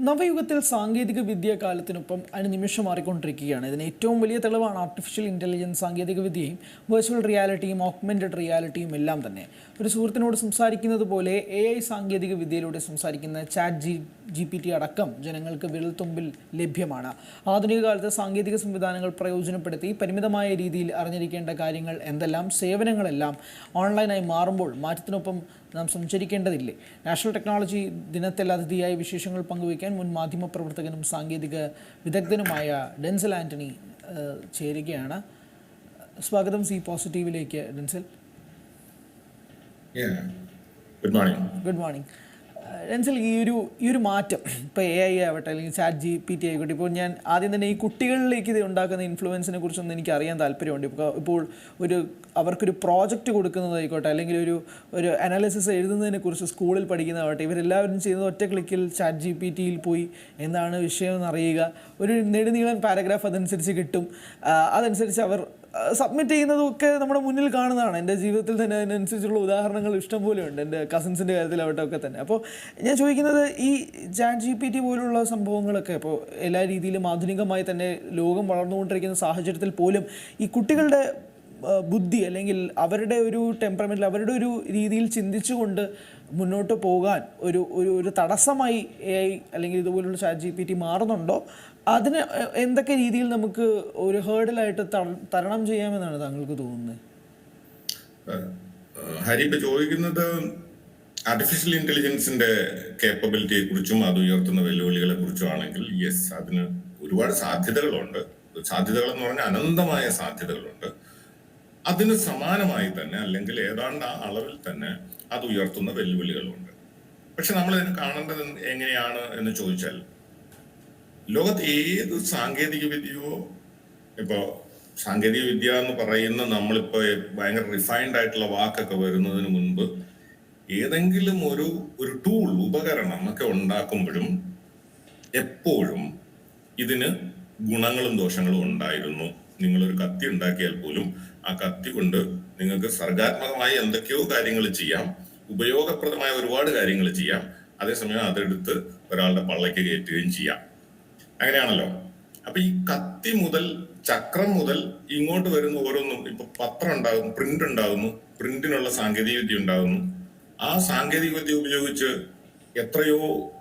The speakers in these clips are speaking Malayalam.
നവയുഗത്തിൽ സാങ്കേതിക വിദ്യ കാലത്തിനൊപ്പം അനുനിമിഷം മാറിക്കൊണ്ടിരിക്കുകയാണ്. ഇതിന് ഏറ്റവും വലിയ തെളിവാണ് ആർട്ടിഫിഷ്യൽ ഇന്റലിജൻസ് സാങ്കേതിക വിദ്യയും വെർച്വൽ റിയാലിറ്റിയും ഓഗ്മെന്റഡ് റിയാലിറ്റിയും എല്ലാം തന്നെ. ഒരു സുഹൃത്തിനോട് സംസാരിക്കുന്നത് പോലെ എ ഐ സാങ്കേതിക വിദ്യയിലൂടെ സംസാരിക്കുന്ന chat G G P T അടക്കം ജനങ്ങൾക്ക് വിരൽത്തുമ്പിൽ ലഭ്യമാണ്. ആധുനിക കാലത്ത് സാങ്കേതിക സംവിധാനങ്ങൾ പ്രയോജനപ്പെടുത്തി പരിമിതമായ രീതിയിൽ അറിഞ്ഞിരിക്കേണ്ട കാര്യങ്ങൾ എന്തെല്ലാം സേവനങ്ങളെല്ലാം ഓൺലൈനായി മാറുമ്പോൾ മാറ്റത്തിനൊപ്പം നാം സഞ്ചരിക്കേണ്ടതില്ലേ? നാഷണൽ ടെക്നോളജി ദിനത്തിൽ അതിഥിയായ വിശേഷങ്ങൾ പങ്കുവയ്ക്കാൻ മുൻ മാധ്യമപ്രവർത്തകനും സാങ്കേതിക വിദഗ്ധനുമായ ഡെൻസൽ ആന്റണി ചേരുകയാണ്. സ്വാഗതം C പോസിറ്റീവിലേക്ക് Denzel. Good morning. Good morning രൻസൽ ഈ ഒരു ഈ ഒരു മാറ്റം ഇപ്പോൾ എ ഐ ആവട്ടെ അല്ലെങ്കിൽ ചാറ്റ് ജി പി ടി ആയിക്കോട്ടെ ഇപ്പോൾ ഞാൻ ആദ്യം തന്നെ ഈ കുട്ടികളിലേക്ക് ഇത് ഉണ്ടാക്കുന്ന ഇൻഫ്ലുവൻസിനെ കുറിച്ചൊന്നും എനിക്ക് അറിയാൻ താല്പര്യമുണ്ട്. ഇപ്പോൾ ഇപ്പോൾ ഒരു അവർക്കൊരു പ്രോജക്റ്റ് കൊടുക്കുന്നതായിക്കോട്ടെ അല്ലെങ്കിൽ ഒരു ഒരു അനാലിസിസ് എഴുതുന്നതിനെ കുറിച്ച് സ്കൂളിൽ പഠിക്കുന്നതാവട്ടെ ഇവരെല്ലാവരും ചെയ്യുന്നത് ഒറ്റ ക്ലിക്കിൽ ചാറ്റ് ജി പി ടിയിൽ പോയി എന്താണ് വിഷയം എന്നറിയുക. ഒരു നെടുനീളൻ പാരഗ്രാഫ് അതനുസരിച്ച് കിട്ടും. അതനുസരിച്ച് അവർ സബ്മിറ്റ് ചെയ്യുന്നതൊക്കെ നമ്മുടെ മുന്നിൽ കാണുന്നതാണ്. എന്റെ ജീവിതത്തിൽ തന്നെ അതിനനുസരിച്ചുള്ള ഉദാഹരണങ്ങൾ ഇഷ്ടംപോലെ ഉണ്ട്. എന്റെ കസിൻസിന്റെ കാര്യത്തിലാവട്ടെ ഒക്കെ തന്നെ. അപ്പോൾ ഞാൻ ചോദിക്കുന്നത് ഈ ചാറ്റ് ജി പി ടി പോലുള്ള സംഭവങ്ങളൊക്കെ ഇപ്പോൾ എല്ലാ രീതിയിലും ആധുനികമായി തന്നെ ലോകം വളർന്നുകൊണ്ടിരിക്കുന്ന സാഹചര്യത്തിൽ പോലും ഈ കുട്ടികളുടെ ബുദ്ധി അല്ലെങ്കിൽ അവരുടെ ഒരു ടെമ്പറമെന്റിൽ അവരുടെ ഒരു രീതിയിൽ ചിന്തിച്ചുകൊണ്ട് മുന്നോട്ട് പോകാൻ ഒരു ഒരു ഒരു തടസ്സമായി എ ഐ അല്ലെങ്കിൽ ഇതുപോലുള്ള ചാറ്റ് ജി പി ടി മാറുന്നുണ്ടോ? അതിന് എന്തൊക്കെ രീതിയിൽ നമുക്ക് ഒരു ഹേർഡിലായിട്ട് തരണം ചെയ്യാമെന്നാണ് താങ്കൾക്ക് തോന്നുന്നത്? ഹരി ഇപ്പൊ ചോദിക്കുന്നത് ആർട്ടിഫിഷ്യൽ ഇന്റലിജൻസിന്റെ കേപ്പബിലിറ്റിയെ കുറിച്ചും അത് ഉയർത്തുന്ന വെല്ലുവിളികളെ കുറിച്ചും ആണെങ്കിൽ യെസ് അതിന് ഒരുപാട് സാധ്യതകളുണ്ട്. സാധ്യതകൾ എന്ന് പറഞ്ഞാൽ അനന്തമായ സാധ്യതകളുണ്ട്. അതിന് സമാനമായി തന്നെ അല്ലെങ്കിൽ ഏതാണ്ട് ആ അളവിൽ തന്നെ അത് ഉയർത്തുന്ന വെല്ലുവിളികളുണ്ട്. പക്ഷെ നമ്മൾ ഇതിനെ കാണേണ്ടത് എങ്ങനെയാണ് എന്ന് ചോദിച്ചാൽ ലോകത്ത് ഏത് സാങ്കേതിക വിദ്യയോ ഇപ്പോ സാങ്കേതിക വിദ്യ എന്ന് പറയുന്ന നമ്മളിപ്പോ ഭയങ്കര റിഫൈൻഡ് ആയിട്ടുള്ള വാക്കൊക്കെ വരുന്നതിന് മുൻപ് ഏതെങ്കിലും ഒരു ഒരു ടൂൾ ഉപകരണം ഒക്കെ ഉണ്ടാക്കുമ്പോഴും എപ്പോഴും ഇതിന് ഗുണങ്ങളും ദോഷങ്ങളും ഉണ്ടായിരുന്നു. നിങ്ങളൊരു കത്തി ഉണ്ടാക്കിയാൽ പോലും ആ കത്തി കൊണ്ട് നിങ്ങൾക്ക് സർഗാത്മകമായി എന്തൊക്കെയോ കാര്യങ്ങൾ ചെയ്യാം. ഉപയോഗപ്രദമായ ഒരുപാട് കാര്യങ്ങൾ ചെയ്യാം. അതേസമയം അതെടുത്ത് ഒരാളുടെ പള്ളയ്ക്ക് കയറ്റുകയും ചെയ്യാം. അങ്ങനെയാണല്ലോ. അപ്പൊ ഈ കത്തി മുതൽ ചക്രം മുതൽ ഇങ്ങോട്ട് വരുന്ന ഓരോന്നും ഇപ്പൊ പത്രം ഉണ്ടാകുന്നു പ്രിന്റ് ഉണ്ടാകുന്നു പ്രിന്റിനുള്ള സാങ്കേതിക വിദ്യ ഉണ്ടാകുന്നു. ആ സാങ്കേതിക വിദ്യ ഉപയോഗിച്ച് എത്രയോ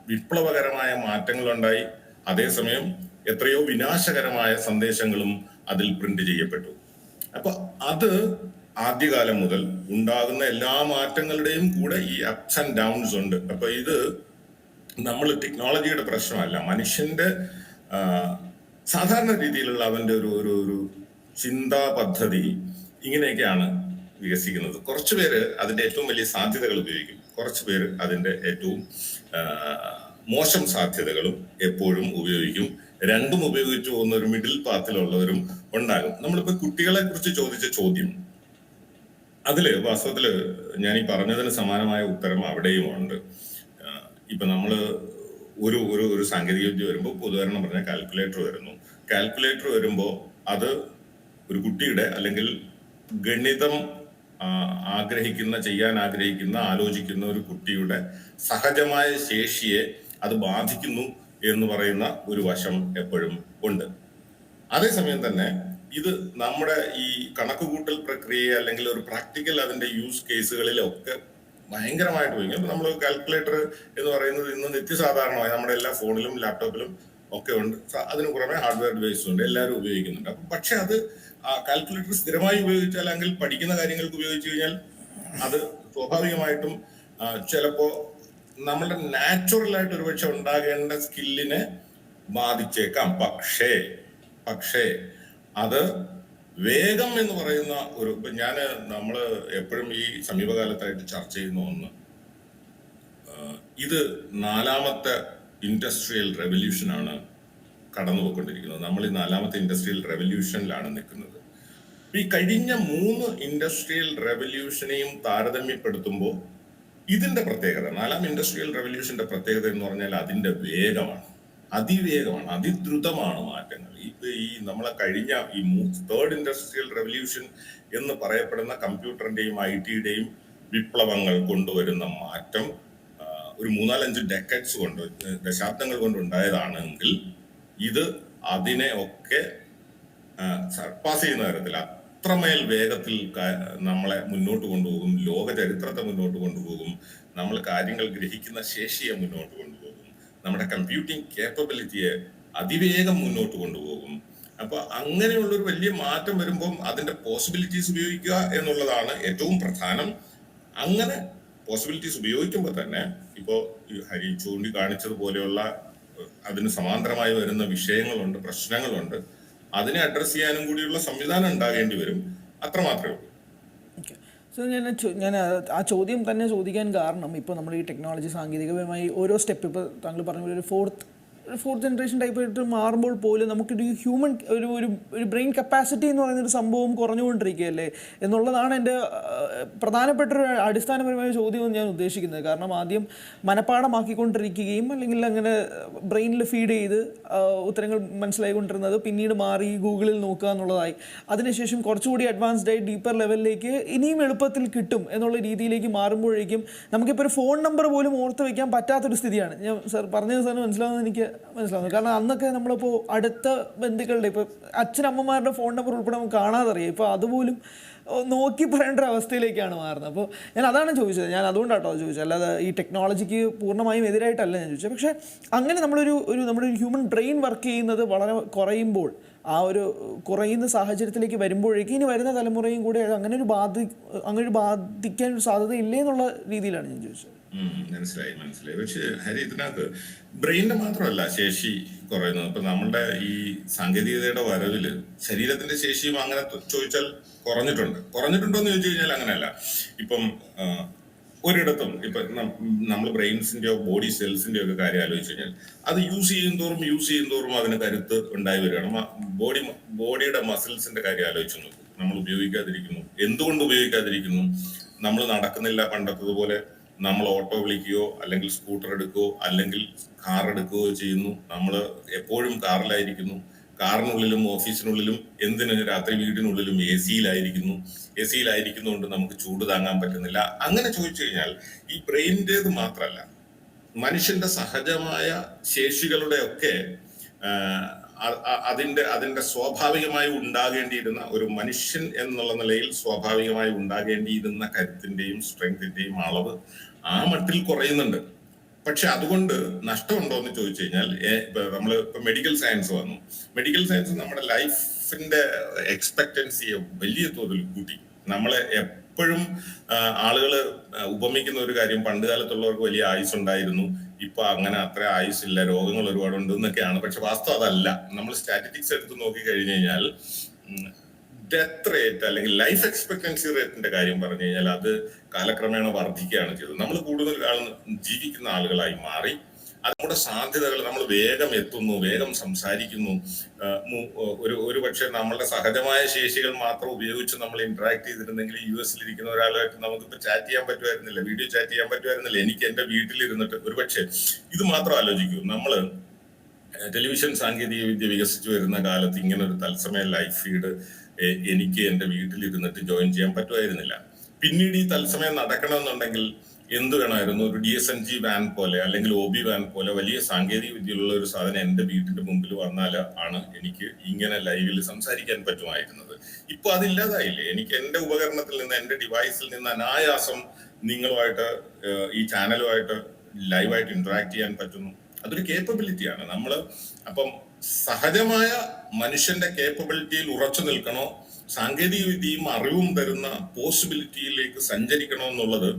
വിപ്ലവകരമായ മാറ്റങ്ങളുണ്ടായി. അതേസമയം എത്രയോ വിനാശകരമായ സന്ദേശങ്ങളും അതിൽ പ്രിന്റ് ചെയ്യപ്പെട്ടു. അപ്പൊ അത് ആദ്യകാലം മുതൽ ഉണ്ടാകുന്ന എല്ലാ മാറ്റങ്ങളുടെയും കൂടെ ഈ അപ്സ് ആൻഡ് ഡൗൺസ് ഉണ്ട്. അപ്പൊ ഇത് നമ്മൾ ടെക്നോളജിയുടെ പ്രശ്നമല്ല. മനുഷ്യന്റെ സാധാരണ രീതിയിലുള്ള അവന്റെ ഒരു ഒരു ഒരു ചിന്താ പദ്ധതി ഇങ്ങനെയൊക്കെയാണ് വികസിക്കുന്നത്. കുറച്ചു പേര് അതിന്റെ ഏറ്റവും വലിയ സാധ്യതകൾ ഉപയോഗിക്കും. കുറച്ചു പേര് അതിന്റെ ഏറ്റവും മോശം സാധ്യതകളും എപ്പോഴും ഉപയോഗിക്കും. രണ്ടും ഉപയോഗിച്ചു പോകുന്ന ഒരു മിഡിൽ പാത്തിലുള്ളവരും ഉണ്ടാകും. നമ്മളിപ്പോ കുട്ടികളെ കുറിച്ച് ചോദിച്ച ചോദ്യം. അതിൽ വാസ്തവത്തിൽ ഞാൻ ഈ പറഞ്ഞതിന് സമാനമായ ഉത്തരം അവിടെയും ഉണ്ട്. ഇപ്പൊ നമ്മൾ ഒരു ഒരു ഒരു സാങ്കേതിക വിദ്യ വരുമ്പോൾ ഉദാഹരണം പറഞ്ഞ കാൽക്കുലേറ്റർ വരുന്നു. കാൽക്കുലേറ്റർ വരുമ്പോൾ അത് ഒരു കുട്ടിയുടെ അല്ലെങ്കിൽ ഗണിതം ആഗ്രഹിക്കുന്ന ചെയ്യാൻ ആഗ്രഹിക്കുന്ന ആലോചിക്കുന്ന ഒരു കുട്ടിയുടെ സഹജമായ ശേഷിയെ അത് ബാധിക്കുന്നു എന്ന് പറയുന്ന ഒരു വശം എപ്പോഴും ഉണ്ട്. അതേസമയം തന്നെ ഇത് നമ്മുടെ ഈ കണക്കുകൂട്ടൽ പ്രക്രിയ അല്ലെങ്കിൽ ഒരു പ്രാക്ടിക്കൽ അതിന്റെ യൂസ് കേസുകളിലൊക്കെ ഭയങ്കരമായിട്ട് പോയി അപ്പൊ നമ്മൾ കാൽക്കുലേറ്റർ എന്ന് പറയുന്നത് ഇന്ന് നിത്യസാധാരണമായി നമ്മുടെ എല്ലാ ഫോണിലും ലാപ്ടോപ്പിലും ഒക്കെ ഉണ്ട്. അതിന് പുറമെ ഹാർഡ്വെയർ ഡിവൈസും ഉണ്ട്. എല്ലാവരും ഉപയോഗിക്കുന്നുണ്ട്. അപ്പൊ പക്ഷെ അത് കാൽക്കുലേറ്റർ സ്ഥിരമായി ഉപയോഗിച്ചാൽ അല്ലെങ്കിൽ പഠിക്കുന്ന കാര്യങ്ങൾക്ക് ഉപയോഗിച്ചു കഴിഞ്ഞാൽ അത് സ്വാഭാവികമായിട്ടും ചിലപ്പോ നമ്മുടെ നാച്ചുറൽ ആയിട്ട് ഒരുപക്ഷെ ഉണ്ടാകേണ്ട സ്കില്ലിനെ ബാധിച്ചേക്കാം. പക്ഷേ പക്ഷേ അത് വേഗം എന്ന് പറയുന്ന ഒരു ഇപ്പൊ ഞാൻ നമ്മൾ എപ്പോഴും ഈ സമീപകാലത്തായിട്ട് ചർച്ച ചെയ്യുന്ന ഒന്ന് ഇത് നാലാമത്തെ ഇൻഡസ്ട്രിയൽ റെവല്യൂഷൻ ആണ് കടന്നു പോയിക്കൊണ്ടിരിക്കുന്നത് നമ്മൾ ഈ നാലാമത്തെ ഇൻഡസ്ട്രിയൽ റെവല്യൂഷനിലാണ് നിൽക്കുന്നത്. ഈ കഴിഞ്ഞ മൂന്ന് ഇൻഡസ്ട്രിയൽ റെവല്യൂഷനെയും താരതമ്യപ്പെടുത്തുമ്പോൾ ഇതിന്റെ പ്രത്യേകത നാലാം ഇൻഡസ്ട്രിയൽ റെവല്യൂഷന്റെ പ്രത്യേകത എന്ന് പറഞ്ഞാൽ അതിന്റെ വേഗമാണ്. അതിവേഗമാണ് അതിദ്രുതമാണ് മാറ്റങ്ങൾ. ഈ നമ്മളെ കഴിഞ്ഞ ഈ തേർഡ് ഇൻഡസ്ട്രിയൽ റെവല്യൂഷൻ എന്ന് പറയപ്പെടുന്ന കമ്പ്യൂട്ടറിന്റെയും ഐ ടിയുടെയും വിപ്ലവങ്ങൾ കൊണ്ടുവരുന്ന മാറ്റം ഒരു മൂന്നാലഞ്ച് ഡെക്കറ്റ്സ് കൊണ്ട് ദശാബ്ദങ്ങൾ കൊണ്ട് ഉണ്ടായതാണെങ്കിൽ ഇത് അതിനെ ഒക്കെ സർപ്പാസ് ചെയ്യുന്ന തരത്തിൽ അത്രമേൽ വേഗത്തിൽ നമ്മളെ മുന്നോട്ട് കൊണ്ടുപോകും ലോക ചരിത്രത്തെ മുന്നോട്ട് കൊണ്ടുപോകും നമ്മൾ കാര്യങ്ങൾ ഗ്രഹിക്കുന്ന ശേഷിയെ മുന്നോട്ട് കൊണ്ടുപോകും. നമ്മുടെ കമ്പ്യൂട്ടിംഗ് കേപ്പബിലിറ്റിയെ അതിവേഗം മുന്നോട്ട് കൊണ്ടുപോകും. അപ്പൊ അങ്ങനെയുള്ള ഒരു വലിയ മാറ്റം വരുമ്പം അതിന്റെ പോസിബിലിറ്റീസ് ഉപയോഗിക്കുക എന്നുള്ളതാണ് ഏറ്റവും പ്രധാനം. അങ്ങനെ പോസിബിലിറ്റീസ് ഉപയോഗിക്കുമ്പോൾ തന്നെ ഇപ്പോൾ ഹരി ചൂണ്ടിക്കാണിച്ചതുപോലെയുള്ള അതിന് സമാന്തരമായി വരുന്ന വിഷയങ്ങളുണ്ട് പ്രശ്നങ്ങളുണ്ട്. അതിനെ അഡ്രസ് ചെയ്യാനും കൂടിയുള്ള സംവിധാനം ഉണ്ടാകേണ്ടി വരും. അത്രമാത്രമേ ഉള്ളൂ. സോ ഞാൻ ഞാൻ ആ- ചോദ്യം തന്നെ ചോദിക്കാൻ കാരണം ഇപ്പോൾ നമ്മൾ ഈ ടെക്നോളജി സാങ്കേതികപരമായി ഓരോ സ്റ്റെപ്പ് ഇപ്പോൾ താങ്കൾ പറഞ്ഞ പോലെ ഒരു ഫോർത്ത് ഫോർത്ത് ജനറേഷൻ ടൈപ്പ് ആയിട്ട് മാറുമ്പോൾ പോലും നമുക്കൊരു ഹ്യൂമൻ ഒരു ഒരു ഒരു ബ്രെയിൻ കപ്പാസിറ്റി എന്ന് പറയുന്നൊരു സംഭവം കുറഞ്ഞുകൊണ്ടിരിക്കുകയല്ലേ? എന്നുള്ളതാണ് എന്റെ പ്രധാനപ്പെട്ട ഒരു അടിസ്ഥാനപരമായ ചോദ്യം എന്ന് ഞാൻ ഉദ്ദേശിക്കുന്നത്. കാരണം ആദ്യം മനഃപ്പാടമാക്കിക്കൊണ്ടിരിക്കുകയും അല്ലെങ്കിൽ അങ്ങനെ ബ്രെയിനിൽ ഫീഡ് ചെയ്ത് ഉത്തരങ്ങൾ മനസ്സിലായിക്കൊണ്ടിരുന്നത് പിന്നീട് മാറി ഗൂഗിളിൽ നോക്കുക എന്നുള്ളതായി. അതിനുശേഷം കുറച്ചുകൂടി അഡ്വാൻസ്ഡ് ആയി ഡീപ്പർ ലെവലിലേക്ക് ഇനിയും എളുപ്പത്തിൽ കിട്ടും എന്നുള്ള രീതിയിലേക്ക് മാറുമ്പോഴേക്കും നമുക്കിപ്പോൾ ഒരു ഫോൺ നമ്പർ പോലും ഓർത്ത് വയ്ക്കാൻ പറ്റാത്തൊരു സ്ഥിതിയാണ്. ഞാൻ സർ പറഞ്ഞത് സാറിന് മനസ്സിലാവുന്നത് എനിക്ക് മനസ്സിലാവുന്നു. കാരണം അന്നൊക്കെ നമ്മളിപ്പോൾ അടുത്ത ബന്ധുക്കളുടെ ഇപ്പോൾ അച്ഛനമ്മമാരുടെ ഫോൺ നമ്പർ ഉൾപ്പെടെ നമുക്ക് കാണാതറിയാം. ഇപ്പോൾ അതുപോലും നോക്കി പറയേണ്ട ഒരു അവസ്ഥയിലേക്കാണ് മാറുന്നത്. അപ്പോൾ ഞാൻ അതാണ് ചോദിച്ചത്. ഞാൻ അതുകൊണ്ടാട്ടോ അത് ചോദിച്ചത്. അല്ലാതെ ഈ ടെക്നോളജിക്ക് പൂർണമായും എതിരായിട്ടല്ല ഞാൻ ചോദിച്ചത്. പക്ഷേ അങ്ങനെ നമ്മളൊരു ഒരു നമ്മുടെ ഒരു ഹ്യൂമൻ ബ്രെയിൻ വർക്ക് ചെയ്യുന്നത് വളരെ കുറയുമ്പോൾ ആ ഒരു കുറയുന്ന സാഹചര്യത്തിലേക്ക് വരുമ്പോഴേക്കും ഇനി വരുന്ന തലമുറയും കൂടി അങ്ങനെ ഒരു ബാധി അങ്ങനെ ഒരു ബാധിക്കാൻ ഒരു സാധ്യത ഇല്ലേ എന്നുള്ള രീതിയിലാണ് ഞാൻ ചോദിച്ചത്. മനസ്സിലായി മനസ്സിലായി. പക്ഷെ ഹരി ഇതിനകത്ത് ബ്രെയിനിന്റെ മാത്രമല്ല ശേഷി കുറയുന്നത്. ഇപ്പൊ നമ്മുടെ ഈ സാങ്കേതികതയുടെ വരവിൽ ശരീരത്തിന്റെ ശേഷിയും അങ്ങനെ ചോദിച്ചാൽ കുറഞ്ഞിട്ടുണ്ട്. കുറഞ്ഞിട്ടുണ്ടോ എന്ന് ചോദിച്ചു കഴിഞ്ഞാൽ അങ്ങനെയല്ല. ഇപ്പം ഒരിടത്തും ഇപ്പൊ നമ്മൾ ബ്രെയിൻസിന്റെയോ ബോഡി സെൽസിന്റെയോ ഒക്കെ കാര്യം ആലോചിച്ചു കഴിഞ്ഞാൽ അത് യൂസ് ചെയ്യും തോറും യൂസ് ചെയ്യും തോറും അതിന് കരുത്ത് ഉണ്ടായി വരികയാണ്. ബോഡി ബോഡിയുടെ മസിൽസിന്റെ കാര്യം ആലോചിച്ചു നോക്കും. നമ്മൾ ഉപയോഗിക്കാതിരിക്കുന്നു. എന്തുകൊണ്ട് ഉപയോഗിക്കാതിരിക്കുന്നു? നമ്മൾ നടക്കുന്നില്ല പണ്ടത്തതുപോലെ നമ്മൾ ഓട്ടോ വിളിക്കുകയോ അല്ലെങ്കിൽ സ്കൂട്ടർ എടുക്കുകയോ അല്ലെങ്കിൽ കാർ എടുക്കുകയോ ചെയ്യുന്നു. നമ്മൾ എപ്പോഴും കാറിലായിരിക്കുന്നു. കാറിനുള്ളിലും ഓഫീസിനുള്ളിലും എന്തിന് രാത്രി വീടിനുള്ളിലും എ സിയിലായിരിക്കുന്നു എ സിയിലായിരിക്കുന്നതുകൊണ്ട് നമുക്ക് ചൂട് താങ്ങാൻ പറ്റുന്നില്ല. അങ്ങനെ ചോദിച്ചു കഴിഞ്ഞാൽ ഈ ബ്രെയിനിന്റെത് മാത്രമല്ല മനുഷ്യന്റെ സഹജമായ ശേഷികളുടെ ഒക്കെ അതിന്റെ അതിന്റെ സ്വാഭാവികമായി ഉണ്ടാകേണ്ടിയിരുന്ന ഒരു മനുഷ്യൻ എന്നുള്ള നിലയിൽ സ്വാഭാവികമായി ഉണ്ടാകേണ്ടിയിരുന്ന കരുത്തിന്റെയും സ്ട്രെങ്തിന്റെയും അളവ് ആ മട്ടിൽ കുറയുന്നുണ്ട്. പക്ഷെ അതുകൊണ്ട് നഷ്ടമുണ്ടോ എന്ന് ചോദിച്ചു കഴിഞ്ഞാൽ നമ്മൾ ഇപ്പൊ മെഡിക്കൽ സയൻസ് വന്നു. മെഡിക്കൽ സയൻസ് നമ്മുടെ ലൈഫിന്റെ എക്സ്പെക്ടൻസിയെ വലിയ തോതിൽ കൂട്ടി. നമ്മളെ എപ്പോഴും ആളുകൾ ഉപമിക്കുന്ന ഒരു കാര്യം പണ്ട് കാലത്തുള്ളവർക്ക് വലിയ ആയുസ് ഉണ്ടായിരുന്നു ഇപ്പൊ അങ്ങനെ അത്ര ആയുസില്ല രോഗങ്ങൾ ഒരുപാടുണ്ട് എന്നൊക്കെയാണ്. പക്ഷെ വാസ്തവം അതല്ല. നമ്മൾ സ്റ്റാറ്റിസ്റ്റിക്സ് എടുത്ത് നോക്കി കഴിഞ്ഞു കഴിഞ്ഞാൽ ഡെത്ത് റേറ്റ് അല്ലെങ്കിൽ ലൈഫ് എക്സ്പെക്ടൻസി റേറ്റിന്റെ കാര്യം പറഞ്ഞു കഴിഞ്ഞാൽ അത് കാലക്രമേണ വർദ്ധിക്കുകയാണ് ചെയ്തത്. നമ്മൾ കൂടുതൽ ജീവിക്കുന്ന ആളുകളായി മാറി. നമ്മുടെ സാധ്യതകൾ നമ്മൾ വേഗം എത്തുന്നു വേഗം സംസാരിക്കുന്നു. ഒരു ഒരു പക്ഷേ നമ്മളുടെ സഹജമായ ശേഷികൾ മാത്രം ഉപയോഗിച്ച് നമ്മൾ ഇന്ററാക്ട് ചെയ്തിരുന്നെങ്കിൽ യു എസിൽ ഇരിക്കുന്ന ഒരാളായിട്ട് നമുക്കിപ്പോൾ ചാറ്റ് ചെയ്യാൻ പറ്റുമായിരുന്നില്ല വീഡിയോ ചാറ്റ് ചെയ്യാൻ പറ്റുമായിരുന്നില്ല. എനിക്ക് എന്റെ വീട്ടിലിരുന്നിട്ട് ഒരു പക്ഷേ ഇത് മാത്രം ആലോചിക്കൂ. നമ്മൾ ടെലിവിഷൻ സാങ്കേതിക വിദ്യ വികസിച്ചു വരുന്ന കാലത്ത് ഇങ്ങനെ ഒരു തത്സമയ ലൈഫ് ഫീഡ് എനിക്ക് എന്റെ വീട്ടിലിരുന്നിട്ട് ജോയിൻ ചെയ്യാൻ പറ്റുമായിരുന്നില്ല. പിന്നീട് ഈ തത്സമയം നടക്കണമെന്നുണ്ടെങ്കിൽ എന്ത് വേണമായിരുന്നു? ഒരു D S N G van പോലെ അല്ലെങ്കിൽ ഒ ബി വാൻ പോലെ വലിയ സാങ്കേതിക വിദ്യയിലുള്ള ഒരു സാധനം എന്റെ വീട്ടിന്റെ മുമ്പിൽ വന്നാൽ ആണ് എനിക്ക് ഇങ്ങനെ ലൈവിൽ സംസാരിക്കാൻ പറ്റുമായിരുന്നത്. ഇപ്പൊ അതില്ലാതായില്ലേ എനിക്ക് എന്റെ ഉപകരണത്തിൽ നിന്ന് എന്റെ ഡിവൈസിൽ നിന്ന് അനായാസം നിങ്ങളുമായിട്ട് ഈ ചാനലുമായിട്ട് ലൈവായിട്ട് ഇന്ററാക്ട് ചെയ്യാൻ പറ്റുന്നു. അതൊരു കേപ്പബിലിറ്റിയാണ് നമ്മൾ അപ്പം സഹജമായ മനുഷ്യന്റെ കേപ്പബിലിറ്റിയിൽ ഉറച്ചു നിൽക്കണോ? സാങ്കേതിക വിദ്യയും അറിവും തരുന്ന പോസിബിലിറ്റിയിലേക്ക് സഞ്ചരിക്കണമെന്നുള്ളത്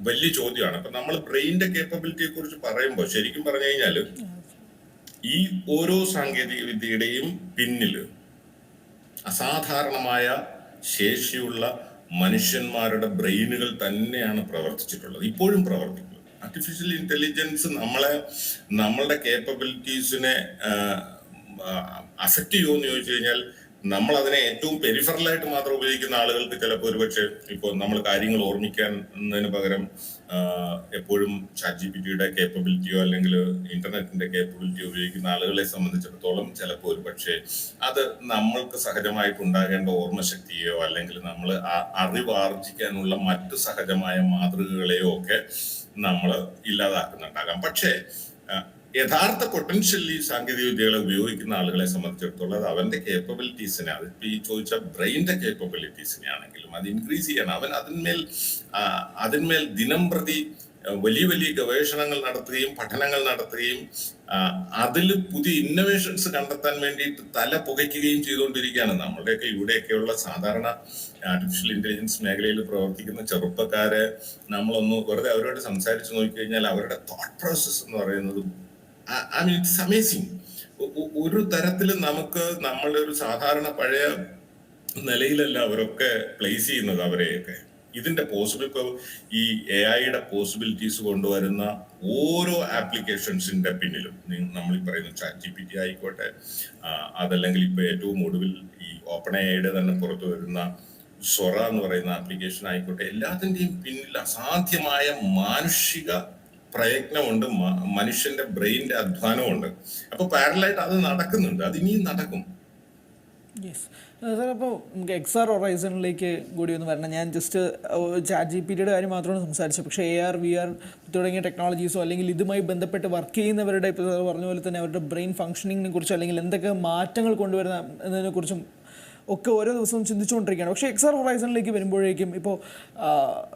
വലിയ ചോദ്യമാണ്. അപ്പൊ നമ്മൾ ബ്രെയിനിന്റെ കേപ്പബിലിറ്റിയെ കുറിച്ച് പറയുമ്പോൾ ശരിക്കും പറഞ്ഞു കഴിഞ്ഞാൽ ഈ ഓരോ സാങ്കേതിക വിദ്യയുടെയും പിന്നിൽ അസാധാരണമായ ശേഷിയുള്ള മനുഷ്യന്മാരുടെ ബ്രെയിനുകൾ തന്നെയാണ് പ്രവർത്തിച്ചിട്ടുള്ളത്. ഇപ്പോഴും പ്രവർത്തിക്കുന്നത്. ആർട്ടിഫിഷ്യൽ ഇന്റലിജൻസ് നമ്മളെ നമ്മളുടെ കേപ്പബിലിറ്റീസിനെ അഫക്റ്റ് ചെയ്യുമോ എന്ന് ചോദിച്ചു കഴിഞ്ഞാൽ നമ്മൾ അതിനെ ഏറ്റവും പെരിഫറലായിട്ട് മാത്രം ഉപയോഗിക്കുന്ന ആളുകൾക്ക് ചിലപ്പോൾ ഒരുപക്ഷെ ഇപ്പോൾ നമ്മൾ കാര്യങ്ങൾ ഓർമ്മിക്കുന്നതിന് പകരം എപ്പോഴും ചാറ്റ് ജി പി ടിയുടെ കേപ്പബിലിറ്റിയോ അല്ലെങ്കിൽ ഇന്റർനെറ്റിന്റെ കേപ്പബിലിറ്റിയോ ഉപയോഗിക്കുന്ന ആളുകളെ സംബന്ധിച്ചിടത്തോളം ചിലപ്പോൾ ഒരുപക്ഷെ അത് നമ്മൾക്ക് സഹജമായിട്ട് ഉണ്ടാകേണ്ട ഓർമ്മശക്തിയോ അല്ലെങ്കിൽ നമ്മൾ അറിവ് ആർജിക്കാനുള്ള മറ്റു സഹജമായ മാതൃകകളെയോ ഒക്കെ നമ്മൾ ഇല്ലാതാക്കുന്നുണ്ടാകാം. പക്ഷേ യഥാർത്ഥ പൊട്ടൻഷ്യലി സാങ്കേതിക വിദ്യകളെ ഉപയോഗിക്കുന്ന ആളുകളെ സംബന്ധിച്ചിടത്തോളം അത് അവന്റെ കേപ്പബിലിറ്റീസിനെ അത് ഇപ്പൊ ഈ ചോദിച്ച ബ്രെയിന്റെ കേപ്പബിലിറ്റീസിനെ ആണെങ്കിലും അത് ഇൻക്രീസ് ചെയ്യണം. അവൻ അതിന്മേൽ അതിന്മേൽ ദിനം പ്രതി വലിയ വലിയ ഗവേഷണങ്ങൾ നടത്തുകയും പഠനങ്ങൾ നടത്തുകയും അതിൽ പുതിയ ഇന്നോവേഷൻസ് കണ്ടെത്താൻ വേണ്ടിയിട്ട് തല പുകയ്ക്കുകയും ചെയ്തുകൊണ്ടിരിക്കുകയാണ്. നമ്മുടെയൊക്കെ ഇവിടെയൊക്കെയുള്ള സാധാരണ ആർട്ടിഫിഷ്യൽ ഇന്റലിജൻസ് മേഖലയിൽ പ്രവർത്തിക്കുന്ന ചെറുപ്പക്കാരെ നമ്മളൊന്ന് വെറുതെ അവരോട് സംസാരിച്ച് നോക്കിക്കഴിഞ്ഞാൽ അവരുടെ തോട്ട് പ്രോസസ് എന്ന് പറയുന്നത് ഇറ്റ്സ് അമേസിങ് ഒരു തരത്തിൽ നമുക്ക് നമ്മളുടെ ഒരു സാധാരണ പഴയ നിലയിലല്ല അവരൊക്കെ പ്ലേസ് ചെയ്യുന്നത് അവരെയൊക്കെ. ഇതിന്റെ പോസിബിൾ ഇപ്പോൾ ഈ എ ഐയുടെ പോസിബിലിറ്റീസ് കൊണ്ടുവരുന്ന ഓരോ ആപ്ലിക്കേഷൻസിന്റെ പിന്നിലും. നമ്മൾ ഈ പറയുന്ന ചാറ്റ് ജി പി ടി ആയിക്കോട്ടെ അതല്ലെങ്കിൽ ഇപ്പൊ ഏറ്റവും ഒടുവിൽ ഈ ഓപ്പൺ എയുടെ തന്നെ പുറത്തു വരുന്ന സൊറ എന്ന് പറയുന്ന ആപ്ലിക്കേഷൻ ആയിക്കോട്ടെ എല്ലാത്തിന്റെയും പിന്നിൽ അസാധ്യമായ മാനുഷിക പ്രയത്നമുണ്ട് മനുഷ്യന്റെ ബ്രെയിനിന്റെ അധ്വാനമുണ്ട്. അപ്പോൾ പാരലായിട്ട് അത് നടക്കുന്നുണ്ട് അത് ഇനിയും നടക്കും യെസ് നമുക്ക് എക്സ് ആർ ഹൊറൈസണിലേക്ക് കൂടി ഒന്ന് വരണം. ഞാൻ ജസ്റ്റ് ചാറ്റ് ജി പി ടിയുടെ കാര്യം മാത്രമാണ് സംസാരിച്ചത്. പക്ഷേ എ ആർ വി ആർ തുടങ്ങിയ ടെക്നോളജീസോ അല്ലെങ്കിൽ ഇതുമായി ബന്ധപ്പെട്ട് വർക്ക് ചെയ്യുന്നവരുടെ ഇപ്പോൾ പറഞ്ഞ പോലെ തന്നെ അവരുടെ ബ്രെയിൻ ഫംഗ്ഷനിങ്ങിനെ കുറിച്ചോ അല്ലെങ്കിൽ എന്തൊക്കെ മാറ്റങ്ങൾ കൊണ്ടുവരുന്ന എന്നതിനെ കുറിച്ചും ഒക്കെ ഓരോ ദിവസവും ചിന്തിച്ചുകൊണ്ടിരിക്കുകയാണ്. പക്ഷേ എക്സ് ഹൊറൈസണിലേക്ക് വരുമ്പോഴേക്കും ഇപ്പോൾ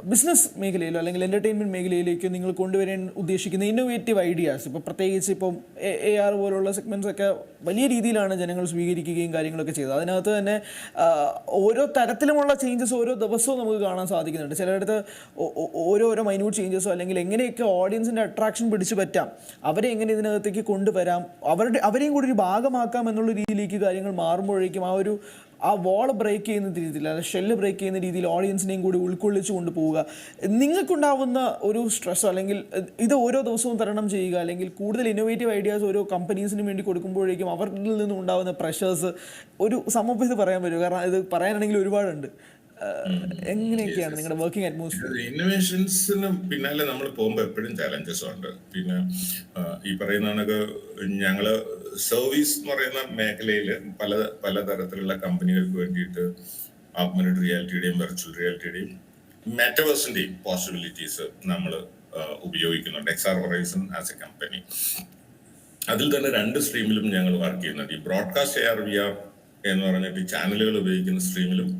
ബിസിനസ് മേഖലയിലോ അല്ലെങ്കിൽ എന്റർടൈൻമെന്റ് മേഖലയിലേക്കോ നിങ്ങൾ കൊണ്ടുവരാൻ ഉദ്ദേശിക്കുന്ന ഇന്നോവേറ്റീവ് ഐഡിയാസ് ഇപ്പോൾ പ്രത്യേകിച്ച് ഇപ്പം എ ആർ പോലുള്ള സെഗ്മെന്റ്സ് ഒക്കെ വലിയ രീതിയിലാണ് ജനങ്ങൾ സ്വീകരിക്കുകയും കാര്യങ്ങളൊക്കെ ചെയ്തത്. അതിനകത്ത് തന്നെ ഓരോ തരത്തിലുമുള്ള ചേഞ്ചസ് ഓരോ ദിവസവും നമുക്ക് കാണാൻ സാധിക്കുന്നുണ്ട്. ചിലയിടത്ത് ഓരോരോ മൈന്യൂട്ട് ചേഞ്ചസോ അല്ലെങ്കിൽ എങ്ങനെയൊക്കെ ഓഡിയൻസിന്റെ അട്രാക്ഷൻ പിടിച്ചു പറ്റാം അവരെ എങ്ങനെ ഇതിനകത്തേക്ക് കൊണ്ടുവരാം അവരുടെ അവരെയും കൂടി ഒരു ഭാഗമാക്കാം എന്നുള്ള രീതിയിലേക്ക് കാര്യങ്ങൾ മാറുമ്പോഴേക്കും ആ ഒരു ആ വാൾ ബ്രേക്ക് ചെയ്യുന്ന രീതിയിൽ അല്ലെങ്കിൽ ഷെല്ല് ബ്രേക്ക് ചെയ്യുന്ന രീതിയിൽ ഓഡിയൻസിനെയും കൂടി ഉൾക്കൊള്ളിച്ചു കൊണ്ടുപോവുക. നിങ്ങൾക്കുണ്ടാവുന്ന ഒരു സ്ട്രെസ് അല്ലെങ്കിൽ ഇത് ഓരോ ദിവസവും തരണം ചെയ്യുക അല്ലെങ്കിൽ കൂടുതൽ ഇന്നോവേറ്റീവ് ഐഡിയാസ് ഓരോ കമ്പനീസിന് വേണ്ടി കൊടുക്കുമ്പോഴേക്കും അവരിൽ നിന്നും ഉണ്ടാകുന്ന പ്രഷേഴ്സ് ഒരു സമപ്പ് ഇത് പറയാൻ പറ്റുമോ കാരണം ഇത് പറയാനാണെങ്കിൽ ഒരുപാടുണ്ട്. എങ്ങനെയൊക്കെയാണ് നിങ്ങളുടെ വർക്കിംഗ് അറ്റ്മോസ്ഫിയർ ഇന്നോവേഷൻസിന് പിന്നാലെ നമ്മൾ പോകുമ്പോൾ എപ്പോഴും ചലഞ്ചസ് ഉണ്ട്. പിന്നെ ഈ പറയുന്ന കണക്ക് ഞങ്ങൾ സർവീസ് എന്ന് പറയുന്ന മേഖലയിൽ പല പല തരത്തിലുള്ള കമ്പനികൾക്ക് വേണ്ടിയിട്ട് ആഗ്മെന്റഡ് റിയാലിറ്റിയുടെയും വെർച്വൽ റിയാലിറ്റിയുടെയും മെറ്റവേഴ്സിന്റെയും പോസിബിലിറ്റീസ് നമ്മൾ ഉപയോഗിക്കുന്നുണ്ട്. X R horizon as a company അതിൽ തന്നെ രണ്ട് സ്ട്രീമിലും ഞങ്ങൾ വർക്ക് ചെയ്യുന്നുണ്ട്. ഈ broadcast A R V R എന്ന് പറഞ്ഞിട്ട് ചാനലുകൾ ഉപയോഗിക്കുന്ന സ്ട്രീമിലും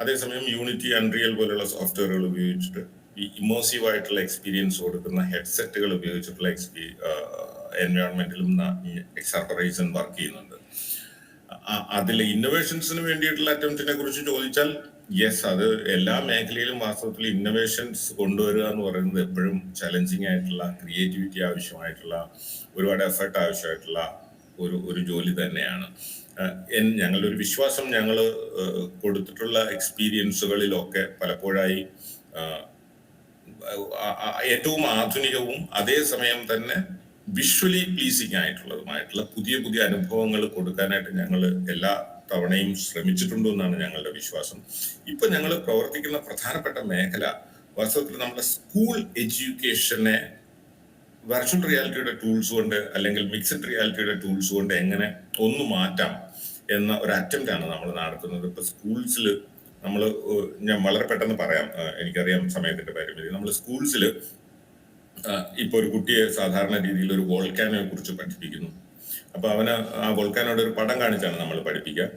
അതേസമയം യൂണിറ്റി അൺറിയൽ പോലുള്ള സോഫ്റ്റ്വെയറുകൾ ഉപയോഗിച്ചിട്ട് ഈ ഇമോസീവ് ആയിട്ടുള്ള എക്സ്പീരിയൻസ് കൊടുക്കുന്ന ഹെഡ്സെറ്റുകൾ ഉപയോഗിച്ചിട്ടുള്ള എക്സ്പീ എൻവയോൺമെന്റിലും എക്സ് ആർ ഹൊറൈസൺ വർക്ക് ചെയ്യുന്നുണ്ട്. അതിലെ ഇന്നോവേഷൻസിന് വേണ്ടിയിട്ടുള്ള അറ്റംപ്റ്റിനെ കുറിച്ച് ചോദിച്ചാൽ യെസ് അത് എല്ലാ മേഖലയിലും വാസ്തവത്തിൽ ഇന്നോവേഷൻസ് കൊണ്ടുവരിക എന്ന് പറയുന്നത് എപ്പോഴും ചലഞ്ചിങ് ആയിട്ടുള്ള ക്രിയേറ്റിവിറ്റി ആവശ്യമായിട്ടുള്ള ഒരുപാട് എഫർട്ട് ആവശ്യമായിട്ടുള്ള ഒരു ഒരു ജോലി തന്നെയാണ്. ഞങ്ങളുടെ ഒരു വിശ്വാസം ഞങ്ങൾ കൊടുത്തിട്ടുള്ള എക്സ്പീരിയൻസുകളിലൊക്കെ പലപ്പോഴായി ഏറ്റവും ആധുനികവും അതേസമയം തന്നെ വിഷ്വലി പ്ലീസിങ് ആയിട്ടുള്ളതുമായിട്ടുള്ള പുതിയ പുതിയ അനുഭവങ്ങൾ കൊടുക്കാനായിട്ട് ഞങ്ങൾ എല്ലാ തവണയും ശ്രമിച്ചിട്ടുണ്ട് എന്നാണ് ഞങ്ങളുടെ വിശ്വാസം. ഇപ്പൊ ഞങ്ങൾ പ്രവർത്തിക്കുന്ന പ്രധാനപ്പെട്ട മേഖല വാസ്തവത്തിൽ നമ്മുടെ സ്കൂൾ എഡ്യൂക്കേഷനെ വെർച്വൽ റിയാലിറ്റിയുടെ ടൂൾസ് കൊണ്ട് അല്ലെങ്കിൽ മിക്സഡ് റിയാലിറ്റിയുടെ ടൂൾസ് കൊണ്ട് എങ്ങനെ ഒന്ന് മാറ്റാം എന്ന ഒരു ആണ് നമ്മൾ നടത്തുന്നത്. ഇപ്പൊ സ്കൂൾസിൽ നമ്മൾ ഞാൻ വളരെ പെട്ടെന്ന് പറയാം. എനിക്കറിയാം സമയത്തിന്റെ പരിമിതി. നമ്മൾ സ്കൂൾസിൽ ഇപ്പൊ ഒരു കുട്ടിയെ സാധാരണ രീതിയിൽ ഒരു വോൾക്കാനെ കുറിച്ച് പഠിപ്പിക്കുന്നു. അപ്പൊ അവന് ആ വോൾക്കാനോട് ഒരു പടം കാണിച്ചാണ് നമ്മൾ പഠിപ്പിക്കുക.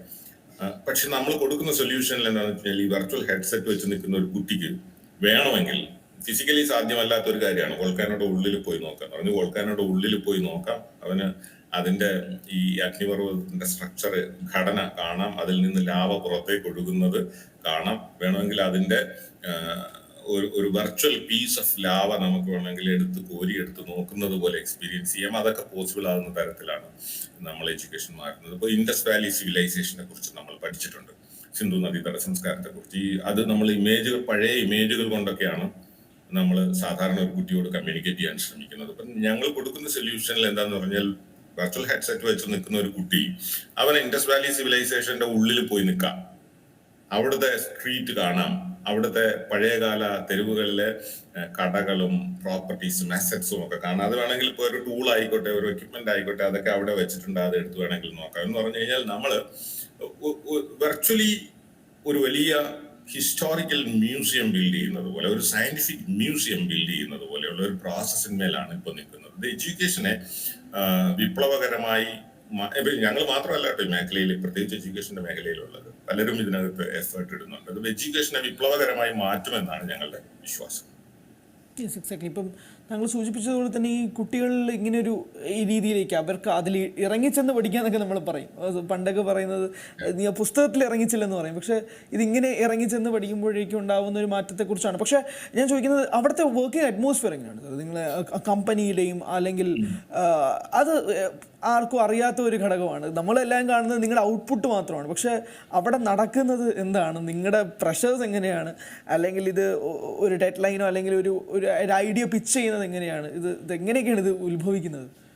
പക്ഷെ നമ്മൾ കൊടുക്കുന്ന സൊല്യൂഷനിൽ എന്താണെന്ന് വെച്ചാൽ ഈ വെർച്വൽ ഹെഡ്സെറ്റ് വെച്ച് നിൽക്കുന്ന ഒരു കുട്ടിക്ക് വേണമെങ്കിൽ ഫിസിക്കലി സാധ്യമല്ലാത്ത ഒരു കാര്യമാണ് വോൾക്കാനോട് ഉള്ളിൽ പോയി നോക്കാം പറഞ്ഞു വോൾക്കാനോട് ഉള്ളിൽ പോയി നോക്കാം. അവന് അതിന്റെ ഈ അഗ്നിപർവതത്തിന്റെ സ്ട്രക്ചർ ഘടന കാണാം. അതിൽ നിന്ന് ലാവ പുറത്തേക്ക് ഒഴുകുന്നത് കാണാം. വേണമെങ്കിൽ അതിന്റെ ഒരു ഒരു വെർച്വൽ പീസ് ഓഫ് ലാവ നമുക്ക് വേണമെങ്കിൽ എടുത്ത് കോരി എടുത്ത് നോക്കുന്നത് പോലെ എക്സ്പീരിയൻസ് ചെയ്യാം. അതൊക്കെ പോസിബിൾ ആകുന്ന തരത്തിലാണ് നമ്മൾ എഡ്യൂക്കേഷൻ മാറുന്നത് ഇപ്പോൾ ഇൻഡസ് വാലി സിവിലൈസേഷനെ കുറിച്ച് നമ്മൾ പഠിച്ചിട്ടുണ്ട്. സിന്ധു നദീതട സംസ്കാരത്തെ കുറിച്ച്. ഈ അത് നമ്മൾ ഇമേജുകൾ പഴയ ഇമേജുകൾ കൊണ്ടൊക്കെയാണ് നമ്മൾ സാധാരണ ഒരു കുട്ടിയോട് കമ്മ്യൂണിക്കേറ്റ് ചെയ്യാൻ ശ്രമിക്കുന്നത്. അപ്പം ഞങ്ങൾ കൊടുക്കുന്ന സൊല്യൂഷനിൽ എന്താന്ന് പറഞ്ഞാൽ വെർച്വൽ ഹെഡ്സെറ്റ് വെച്ച് നിൽക്കുന്ന ഒരു കുട്ടി അവൻ ഇൻഡസ് വാലി സിവിലൈസേഷന്റെ ഉള്ളിൽ പോയി നിൽക്കാം. അവിടുത്തെ സ്ട്രീറ്റ് കാണാം. അവിടുത്തെ പഴയകാല തെരുവുകളിലെ കടകളും പ്രോപ്പർട്ടീസും അസറ്റ്സും ഒക്കെ കാണാം. അത് വേണമെങ്കിൽ ഇപ്പോൾ ഒരു ടൂൾ ആയിക്കോട്ടെ ഒരു എക്യുപ്മെന്റ് ആയിക്കോട്ടെ അതൊക്കെ അവിടെ വെച്ചിട്ടുണ്ട്. അത് എടുത്തു വേണമെങ്കിൽ നോക്കാം. എന്ന് പറഞ്ഞു കഴിഞ്ഞാൽ നമ്മൾ വെർച്വലി ഒരു വലിയ ഹിസ്റ്റോറിക്കൽ മ്യൂസിയം ബിൽഡ് ചെയ്യുന്നത് പോലെ ഒരു സയന്റിഫിക് മ്യൂസിയം ബിൽഡ് ചെയ്യുന്നത് പോലെയുള്ള ഒരു പ്രോസസ്സിന്മേലാണ് ഇപ്പോൾ നിൽക്കുന്നത്. എഡ്യൂക്കേഷനെ വിപ്ലവകരമായി ഞങ്ങൾ മാത്രമല്ല കേട്ടോ ഈ മേഖലയിൽ പ്രത്യേകിച്ച് എഡ്യൂക്കേഷന്റെ മേഖലയിലുള്ളത്. പലരും ഇതിനകത്ത് എഫേർട്ട് ഇടുന്നുണ്ട്. അത് എഡ്യൂക്കേഷനെ വിപ്ലവകരമായി മാറ്റുമെന്നാണ് ഞങ്ങളുടെ വിശ്വാസം. ഇപ്പം താങ്കൾ സൂചിപ്പിച്ചതുപോലെ തന്നെ ഈ കുട്ടികളിൽ ഇങ്ങനെ ഒരു രീതിയിലേക്ക് അവർക്ക് അതിൽ ഇറങ്ങിച്ചെന്ന് പഠിക്കാന്നൊക്കെ നമ്മൾ പറയും. പണ്ടൊക്കെ പറയുന്നത് നീ ആ പുസ്തകത്തിൽ ഇറങ്ങിച്ചില്ലെന്ന് പറയും. പക്ഷേ ഇതിങ്ങനെ ഇറങ്ങിച്ചെന്ന് പഠിക്കുമ്പോഴേക്കും ഉണ്ടാകുന്ന ഒരു മാറ്റത്തെക്കുറിച്ചാണ്. പക്ഷേ ഞാൻ ചോദിക്കുന്നത് അവിടുത്തെ വർക്കിംഗ് അറ്റ്മോസ്ഫിയർ എങ്ങനെയാണ്? നിങ്ങളെ നിങ്ങൾ കമ്പനിയിലെയും അല്ലെങ്കിൽ അത് ആർക്കും അറിയാത്ത ഒരു ഘടകമാണ്. നമ്മളെല്ലാം കാണുന്നത് നിങ്ങളുടെ ഔട്ട്പുട്ട് മാത്രമാണ്. പക്ഷേ അവിടെ നടക്കുന്നത് എന്താണ്? നിങ്ങളുടെ പ്രഷേഴ്സ് എങ്ങനെയാണ്? അല്ലെങ്കിൽ ഇത് ഒരു ഡെഡ് ലൈനോ അല്ലെങ്കിൽ ഒരു ഒരു ഐഡിയ പിച്ച് ചെയ്യുന്നത് എങ്ങനെയാണ്? ഇത് ഇത് എങ്ങനെയൊക്കെയാണ് ഇത് ഉത്ഭവിക്കുന്നത്?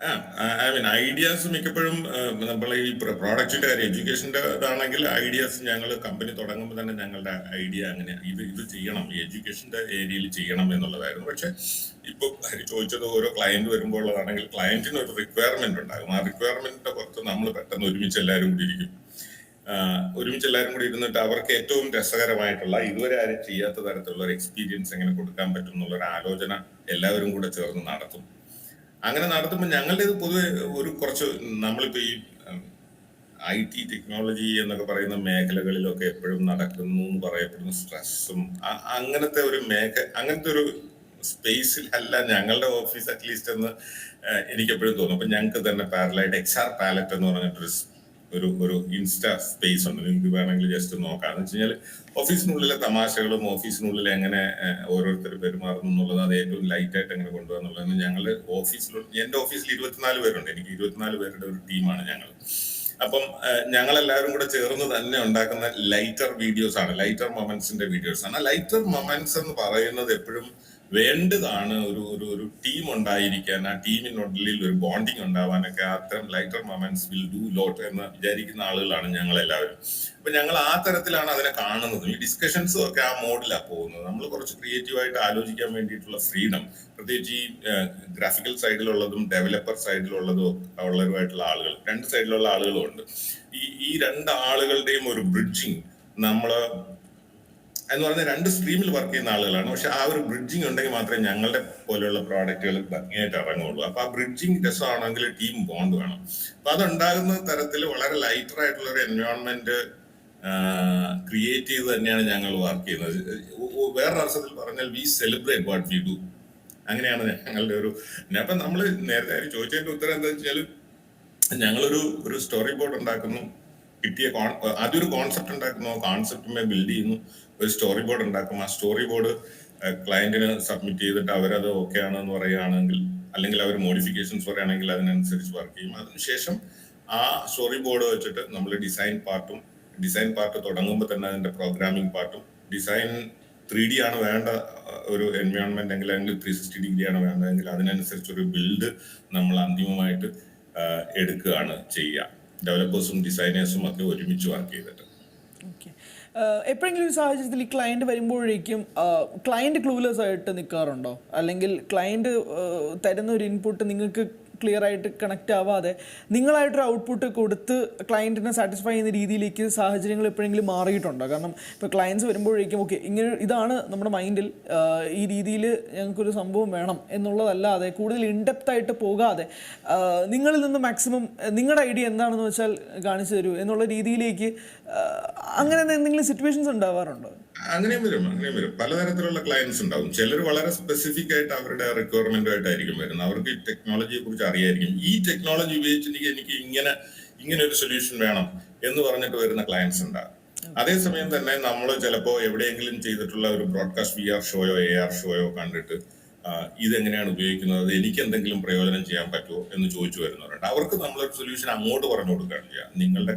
ഐ മീൻ ഐഡിയാസ് മിക്കപ്പോഴും നമ്മൾ ഈ പ്രോഡക്റ്റിന്റെ കാര്യം എഡ്യൂക്കേഷന്റെ ഇതാണെങ്കിൽ ഐഡിയാസ് ഞങ്ങൾ കമ്പനി തുടങ്ങുമ്പോൾ തന്നെ ഞങ്ങളുടെ ഐഡിയ അങ്ങനെ ഇത് ഇത് ചെയ്യണം ഈ എഡ്യൂക്കേഷന്റെ ഏരിയയിൽ ചെയ്യണം എന്നുള്ളതായിരുന്നു. പക്ഷെ ഇപ്പൊ ചോദിച്ചത് ഓരോ ക്ലയന്റ് വരുമ്പോഴുള്ളതാണെങ്കിൽ ക്ലയന്റിന് ഒരു റിക്വയർമെന്റ് ഉണ്ടാകും. ആ റിക്വയർമെന്റിന്റെ പുറത്ത് നമ്മൾ പെട്ടെന്ന് ഒരുമിച്ച് എല്ലാവരും കൂടി ഇരിക്കും. ഒരുമിച്ച് എല്ലാവരും കൂടി ഇരുന്നിട്ട് അവർക്ക് ഏറ്റവും രസകരമായിട്ടുള്ള ഇതുവരെ ആരും ചെയ്യാത്ത തരത്തിലുള്ള ഒരു എക്സ്പീരിയൻസ് എങ്ങനെ കൊടുക്കാൻ പറ്റും എന്നുള്ള ഒരു ആലോചന എല്ലാവരും കൂടെ ചേർന്ന് നടത്തും. അങ്ങനെ നടത്തുമ്പോൾ ഞങ്ങളുടെ ഇത് പൊതുവെ ഒരു കുറച്ച് നമ്മളിപ്പോ ഈ ഐ ടി ടെക്നോളജി എന്നൊക്കെ പറയുന്ന മേഖലകളിലൊക്കെ എപ്പോഴും നടക്കുന്നു എന്ന് പറയപ്പെടുന്ന സ്ട്രെസ്സും അങ്ങനത്തെ ഒരു മേഖ അങ്ങനത്തെ ഒരു സ്പേസിൽ അല്ല ഞങ്ങളുടെ ഓഫീസ് അറ്റ്ലീസ്റ്റ് എന്ന് എനിക്ക് എപ്പോഴും തോന്നും. അപ്പൊ ഞങ്ങൾക്ക് തന്നെ പാരലായിട്ട് എക്സ് ആർ പാലറ്റ് എന്ന് പറഞ്ഞിട്ടൊരു ഒരു ഒരു ഇൻസ്റ്റാ സ്പേസ് ഉണ്ട്. നിങ്ങൾക്ക് വേണമെങ്കിൽ ജസ്റ്റ് നോക്കാം. എന്ന് വെച്ച് കഴിഞ്ഞാൽ ഓഫീസിനുള്ളിലെ തമാശകളും ഓഫീസിനുള്ളിൽ എങ്ങനെ ഓരോരുത്തർ പെരുമാറുന്നു എന്നുള്ളത് അത് ഏറ്റവും ലൈറ്റ് ആയിട്ട് എങ്ങനെ കൊണ്ടുപോകാന്നുള്ളത് ഞങ്ങൾ ഓഫീസിൽ എന്റെ ഓഫീസിൽ ഇരുപത്തിനാല് പേരുണ്ട്. എനിക്ക് ഇരുപത്തിനാല് പേരുടെ ഒരു ടീമാണ് ഞങ്ങൾ അപ്പം ഞങ്ങൾ എല്ലാവരും കൂടെ ചേർന്ന് തന്നെ ഉണ്ടാക്കുന്ന ലൈറ്റർ വീഡിയോസ് ആണ്. ലൈറ്റർ മൊമെന്റ്സിന്റെ വീഡിയോസ് ആണ്. ലൈറ്റർ മൊമെന്റ്സ് എന്ന് പറയുന്നത് എപ്പോഴും വേണ്ടതാണ് ഒരു ഒരു ഒരു ടീം ഉണ്ടായിരിക്കാൻ ആ ടീമിനുള്ളിൽ ഒരു ബോണ്ടിങ് ഉണ്ടാവാനൊക്കെ അത്തരം lighter moments will do lot എന്ന് വിചാരിക്കുന്ന ആളുകളാണ് ഞങ്ങൾ എല്ലാവരും അപ്പൊ ഞങ്ങൾ ആ തരത്തിലാണ് അതിനെ കാണുന്നത്. ഈ ഡിസ്കഷൻസും ഒക്കെ ആ മോഡിലാണ് പോകുന്നത്. നമ്മൾ കുറച്ച് ക്രിയേറ്റീവായിട്ട് ആലോചിക്കാൻ വേണ്ടിയിട്ടുള്ള ഫ്രീഡം പ്രത്യേകിച്ച് ഈ ഗ്രാഫിക്കൽ സൈഡിലുള്ളതും ഡെവലപ്പർ സൈഡിലുള്ളതും ഉള്ളവരുമായിട്ടുള്ള ആളുകൾ. രണ്ട് സൈഡിലുള്ള ആളുകളും ഉണ്ട്. ഈ ഈ രണ്ട് ആളുകളുടെയും ഒരു ബ്രിഡ്ജിങ് നമ്മൾ എന്ന് പറഞ്ഞ രണ്ട് സ്ട്രീമിൽ വർക്ക് ചെയ്യുന്ന ആളുകളാണ്. പക്ഷെ ആ ഒരു ബ്രിഡ്ജിങ് ഉണ്ടെങ്കിൽ മാത്രമേ ഞങ്ങളുടെ പോലെയുള്ള പ്രോഡക്റ്റുകൾ ഭംഗിയായിട്ട് ഇറങ്ങുള്ളൂ. അപ്പൊ ആ ബ്രിഡ്ജിങ് രസമാണെങ്കിൽ ടീം ബോണ്ട് വേണം. അപ്പൊ അതുണ്ടാകുന്ന തരത്തിൽ വളരെ ലൈറ്റർ ആയിട്ടുള്ള ഒരു എൻവയോൺമെന്റ് ക്രിയേറ്റ് ചെയ്ത് തന്നെയാണ് ഞങ്ങൾ വർക്ക് ചെയ്യുന്നത്. വേറൊരു അർത്ഥത്തിൽ പറഞ്ഞാൽ we celebrate what we do അങ്ങനെയാണ് ഞങ്ങളുടെ ഒരു അപ്പൊ നമ്മൾ നേരത്തെ ചോദിച്ചതിന്റെ ഉത്തരം എന്താ വെച്ചാൽ ഞങ്ങളൊരു ഒരു സ്റ്റോറി ബോർഡ് ഉണ്ടാക്കുന്നു. കിട്ടിയ ആദ്യം ഒരു കോൺസെപ്റ്റ് ഉണ്ടാക്കുന്നു. കോൺസെപ്റ്റിനെ ബിൽഡ് ചെയ്യുന്നു. ഒരു സ്റ്റോറി ബോർഡ് ഉണ്ടാക്കും. ആ സ്റ്റോറി ബോർഡ് ക്ലയന്റിന് സബ്മിറ്റ് ചെയ്തിട്ട് അവരത് ഓക്കെ ആണെന്ന് പറയുകയാണെങ്കിൽ അല്ലെങ്കിൽ അവർ മോഡിഫിക്കേഷൻസ് പറയുകയാണെങ്കിൽ അതിനനുസരിച്ച് വർക്ക് ചെയ്യും. അതിനുശേഷം ആ സ്റ്റോറി ബോർഡ് വെച്ചിട്ട് നമ്മൾ ഡിസൈൻ പാർട്ടും ഡിസൈൻ പാർട്ട് തുടങ്ങുമ്പോൾ തന്നെ അതിന്റെ പ്രോഗ്രാമിംഗ് പാർട്ടും ഡിസൈൻ ത്രീ ഡി ആണ് വേണ്ട ഒരു എൻവയോൺമെന്റ് എങ്കിൽ അല്ലെങ്കിൽ ത്രീ സിക്സ്റ്റി ഡിഗ്രി ആണ് വേണ്ടതെങ്കിൽ അതിനനുസരിച്ച് ഒരു ബിൽഡ് നമ്മൾ അന്തിമമായിട്ട് എടുക്കുകയാണ് ചെയ്യുക. ഡെവലപ്പേഴ്സും ഡിസൈനേഴ്സും ഒക്കെ ഒരുമിച്ച് വർക്ക് ചെയ്തിട്ട്. എപ്പോഴെങ്കിലും ഒരു സാഹചര്യത്തിൽ ഈ ക്ലയന്റ് വരുമ്പോഴേക്കും ക്ലയന്റ് ക്ലൂലെസ് ആയിട്ട് നിൽക്കാറുണ്ടോ അല്ലെങ്കിൽ ക്ലയന്റ് തരുന്ന ഒരു ഇൻപുട്ട് നിങ്ങൾക്ക് ക്ലിയർ ആയിട്ട് കണക്റ്റ് ആവാതെ നിങ്ങളായിട്ടൊരു ഔട്ട്പുട്ട് കൊടുത്ത് ക്ലയന്റിനെ സാറ്റിസ്ഫൈ ചെയ്യുന്ന രീതിയിലേക്ക് സാഹചര്യങ്ങൾ എപ്പോഴെങ്കിലും മാറിയിട്ടുണ്ടോ? കാരണം ഇപ്പോൾ ക്ലയൻസ് വരുമ്പോഴേക്കും ഓക്കെ ഇങ്ങനെ ഇതാണ് നമ്മുടെ മൈൻഡിൽ ഈ രീതിയിൽ ഞങ്ങൾക്കൊരു സംഭവം വേണം എന്നുള്ളതല്ലാതെ കൂടുതൽ ഇൻഡെപ്ത് ആയിട്ട് പോകാതെ നിങ്ങളിൽ നിന്ന് മാക്സിമം നിങ്ങളുടെ ഐഡിയ എന്താണെന്ന് വെച്ചാൽ കാണിച്ചു തരൂ എന്നുള്ള രീതിയിലേക്ക് അങ്ങനെ എന്തെങ്കിലും സിറ്റുവേഷൻസ് ഉണ്ടാവാറുണ്ടോ? അങ്ങനെയും വരും അങ്ങനെയും വരും. പലതരത്തിലുള്ള ക്ലയൻസ് ഉണ്ടാവും. ചിലർ വളരെ സ്പെസിഫിക് ആയിട്ട് അവരുടെ റിക്വയർമെന്റുമായിട്ടായിരിക്കും വരുന്നത്. അവർക്ക് ഈ ടെക്നോളജിയെ കുറിച്ച് അറിയായിരിക്കും. ഈ ടെക്നോളജി ഉപയോഗിച്ചിട്ട് എനിക്ക് ഇങ്ങനെ ഇങ്ങനെ ഒരു സൊല്യൂഷൻ വേണം എന്ന് പറഞ്ഞിട്ട് വരുന്ന ക്ലയൻസ് ഉണ്ടാകും. അതേസമയം തന്നെ നമ്മൾ ചിലപ്പോൾ എവിടെയെങ്കിലും ചെയ്തിട്ടുള്ള ഒരു ബ്രോഡ്കാസ്റ്റ് വി ആർ ഷോയോ എ ആർ ഷോയോ കണ്ടിട്ട് ഇതെങ്ങനെയാണ് ഉപയോഗിക്കുന്നത്? എനിക്ക് എന്തെങ്കിലും പ്രയോജനം ചെയ്യാൻ പറ്റുമോ എന്ന് ചോദിച്ചു വരുന്നവരുണ്ട്. അവർക്ക് നമ്മളൊരു സൊല്യൂഷൻ അങ്ങോട്ട് പറഞ്ഞു കൊടുക്കുകയാണ് ചെയ്യുക. നിങ്ങളുടെ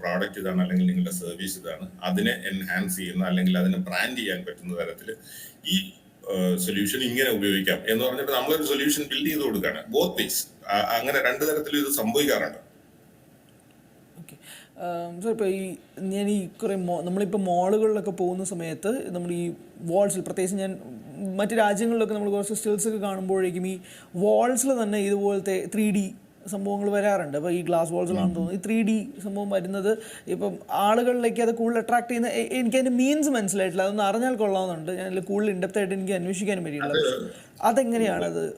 പ്രോഡക്റ്റ് ഇതാണ് അല്ലെങ്കിൽ നിങ്ങളുടെ സർവീസ് ഇതാണ് അതിനെ എൻഹാൻസ് ചെയ്യുന്ന അല്ലെങ്കിൽ അതിനെ ബ്രാൻഡ് ചെയ്യാൻ പറ്റുന്ന തരത്തിൽ ഈ സൊല്യൂഷൻ ഇങ്ങനെ ഉപയോഗിക്കാം എന്ന് പറഞ്ഞിട്ട് നമ്മളൊരു സൊല്യൂഷൻ ബിൽഡ് ചെയ്ത് കൊടുക്കുകയാണ്. ബോത്ത് വേസ് അങ്ങനെ രണ്ട് തരത്തിലും ഇത് സംഭവിക്കാറുണ്ട്. സാർ ഇപ്പോൾ ഈ ഞാൻ ഈ കുറേ മോ നമ്മളിപ്പോൾ മോളുകളിലൊക്കെ പോകുന്ന സമയത്ത് നമ്മൾ ഈ വാൾസിൽ പ്രത്യേകിച്ച് ഞാൻ മറ്റ് രാജ്യങ്ങളിലൊക്കെ നമ്മൾ കുറച്ച് സ്റ്റിൽസ് ഒക്കെ കാണുമ്പോഴേക്കും ഈ വാൾസിൽ തന്നെ ഇതുപോലത്തെ ത്രീ ഡി സംഭവങ്ങൾ വരാറുണ്ട്. അപ്പോൾ ഈ ഗ്ലാസ് വാൾസിലാണെന്ന് തോന്നുന്നു. ഈ ത്രീ ഡി സംഭവം വരുന്നത് ഇപ്പം ആളുകളിലേക്ക് അത് കൂടുതൽ അട്രാക്ട് ചെയ്യുന്ന എനിക്ക് അതിന്റെ മീൻസ് മനസ്സിലായിട്ടില്ല. അതൊന്ന് അറിഞ്ഞാൽ കൊള്ളാമെന്നുണ്ട് ഞാൻ അതിൽ കൂടുതൽ ഇൻഡെപ്തായിട്ട് എനിക്ക് അന്വേഷിക്കാനും പറ്റിയില്ല അതെങ്ങനെയാണത് അത്?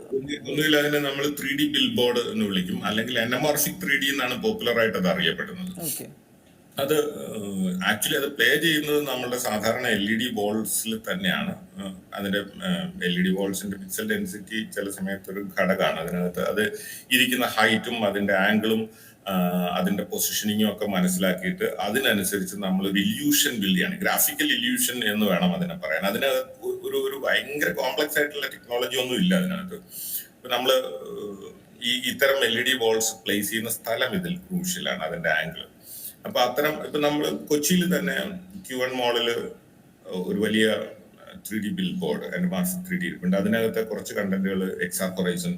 ഒന്നുകിൽ അതിനെ നമ്മൾ ത്രീ ഡി ബിൽ ബോർഡ് എന്ന് വിളിക്കും. അല്ലെങ്കിൽ N M R C three D എന്നാണ് പോപ്പുലർ ആയിട്ട് അത് അറിയപ്പെടുന്നത്. ഓക്കെ അത് ആക്ച്വലി അത് പ്ലേ ചെയ്യുന്നത് നമ്മളുടെ സാധാരണ എൽ ഇ ഡി ബോൾസിൽ തന്നെയാണ്. അതിന്റെ എൽ ഇ ഡി ബോൾസിന്റെ പിക്സൽ ഡെൻസിറ്റി ചില സമയത്ത് ഒരു ഘടകമാണ്. അതിനകത്ത് അത് ഇരിക്കുന്ന ഹൈറ്റും അതിന്റെ ആംഗിളും അതിന്റെ പൊസിഷനിങ്ങും ഒക്കെ മനസ്സിലാക്കിയിട്ട് അതിനനുസരിച്ച് നമ്മൾ ഒരു ഇല്യൂഷൻ ബിൽഡ് ചെയ്യാണ്. ഗ്രാഫിക്കൽ ഇല്യൂഷൻ എന്ന് വേണം അതിനെ പറയാൻ. അതിന് ഒരു ഒരു ഭയങ്കര കോംപ്ലക്സ് ആയിട്ടുള്ള ടെക്നോളജി ഒന്നും ഇല്ല അതിനകത്ത്. നമ്മൾ ഈ ഇത്തരം L E D balls place ചെയ്യുന്ന സ്ഥലം ഇതിൽ ക്രൂഷ്യലാണ്. അതിന്റെ ആംഗിൾ അപ്പൊ അത്തരം ഇപ്പൊ നമ്മൾ കൊച്ചിയിൽ തന്നെ ക്യു വൺ മോളിൽ ഒരു വലിയ three D billboard advance three D ഉണ്ട്. അതിനകത്ത് കുറച്ച് കണ്ടന്റുകൾ എക്സാർ ഹൊറൈസൺ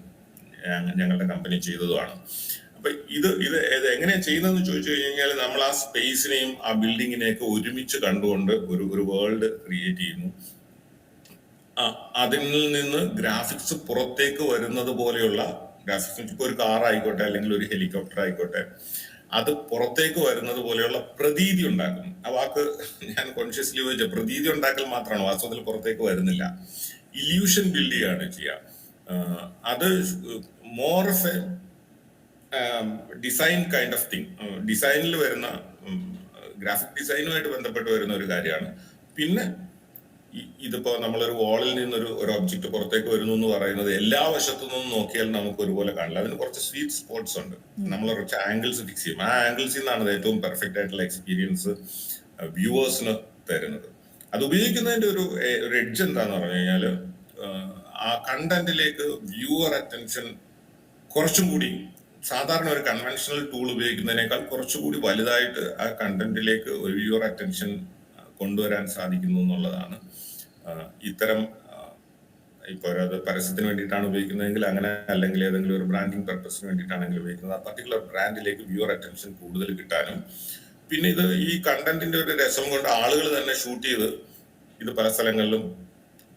ഞങ്ങളുടെ കമ്പനി ചെയ്തതുമാണ്. അപ്പൊ ഇത് ഇത് ഇത് എങ്ങനെയാ ചെയ്യുന്നതെന്ന് ചോദിച്ചു കഴിഞ്ഞാൽ നമ്മൾ ആ സ്പേസിനെയും ആ ബിൽഡിങ്ങിനെയൊക്കെ ഒരുമിച്ച് കണ്ടുകൊണ്ട് ഒരു ഒരു വേൾഡ് ക്രിയേറ്റ് ചെയ്യുന്നു. അതിൽ നിന്ന് ഗ്രാഫിക്സ് പുറത്തേക്ക് വരുന്നത് പോലെയുള്ള ഗ്രാഫിക്സ് ഒരു കാർ ആയിക്കോട്ടെ അല്ലെങ്കിൽ ഒരു ഹെലികോപ്റ്റർ ആയിക്കോട്ടെ അത് പുറത്തേക്ക് വരുന്നത് പോലെയുള്ള പ്രതീതി ഉണ്ടാക്കും ആ വാക്ക് ഞാൻ കോൺഷ്യസ്ലി ചോദിച്ച പ്രതീതി ഉണ്ടാക്കൽ മാത്രമാണ് വാസ്തവത്തിൽ പുറത്തേക്ക് വരുന്നില്ല. ഇല്യൂഷൻ ബിൽഡ് ചെയ്യാണ് ചെയ്യുക. അത് more of a design kind of thing ഡിസൈനിൽ വരുന്ന ഗ്രാഫിക് ഡിസൈനുമായിട്ട് ബന്ധപ്പെട്ട് വരുന്ന ഒരു കാര്യമാണ്. പിന്നെ ഇതിപ്പോ നമ്മളൊരു വാളിൽ നിന്നൊരു ഒരു ഒബ്ജക്റ്റ് പുറത്തേക്ക് വരുന്നു എന്ന് പറയുന്നത് എല്ലാ വശത്തു നിന്നും നോക്കിയാൽ നമുക്ക് ഒരുപോലെ കാണില്ല അതിന് കുറച്ച് സ്വീറ്റ് സ്പോട്ട്സ് ഉണ്ട്. നമ്മൾ കുറച്ച് ആംഗിൾസ് ഫിക്സ് ചെയ്യും. ആ ആംഗിൾസിൽ നിന്നാണ് ഏറ്റവും പെർഫെക്റ്റ് ആയിട്ടുള്ള എക്സ്പീരിയൻസ് വ്യൂവേഴ്സിന് തരുന്നത്. അത് ഉപയോഗിക്കുന്നതിന്റെ ഒരു ഒരു എഡ്ജ് എന്താന്ന് പറഞ്ഞു കഴിഞ്ഞാൽ ആ കണ്ടന്റിലേക്ക് വ്യൂവർ അറ്റൻഷൻ കുറച്ചും കൂടി സാധാരണ ഒരു കൺവെൻഷണൽ ടൂൾ ഉപയോഗിക്കുന്നതിനേക്കാൾ കുറച്ചുകൂടി വലുതായിട്ട് ആ കണ്ടന്റിലേക്ക് ഒരു വ്യൂവർ അറ്റൻഷൻ കൊണ്ടുവരാൻ സാധിക്കുന്നു എന്നുള്ളതാണ്. ഇത്തരം ഇപ്പൊ അത് പരസ്യത്തിന് വേണ്ടിയിട്ടാണ് ഉപയോഗിക്കുന്നതെങ്കിൽ അങ്ങനെ അല്ലെങ്കിൽ ഏതെങ്കിലും ഒരു ബ്രാൻഡിങ് പർപ്പസിന് വേണ്ടിയിട്ടാണെങ്കിൽ ഉപയോഗിക്കുന്നത്. ആ പർട്ടിക്കുലർ ബ്രാൻഡിലേക്ക് വ്യൂർ അറ്റൻഷൻ കൂടുതൽ കിട്ടാനും പിന്നെ ഇത് ഈ കണ്ടന്റിന്റെ ഒരു രസം കൊണ്ട് ആളുകൾ തന്നെ ഷൂട്ട് ചെയ്ത് ഇത് പല സ്ഥലങ്ങളിലും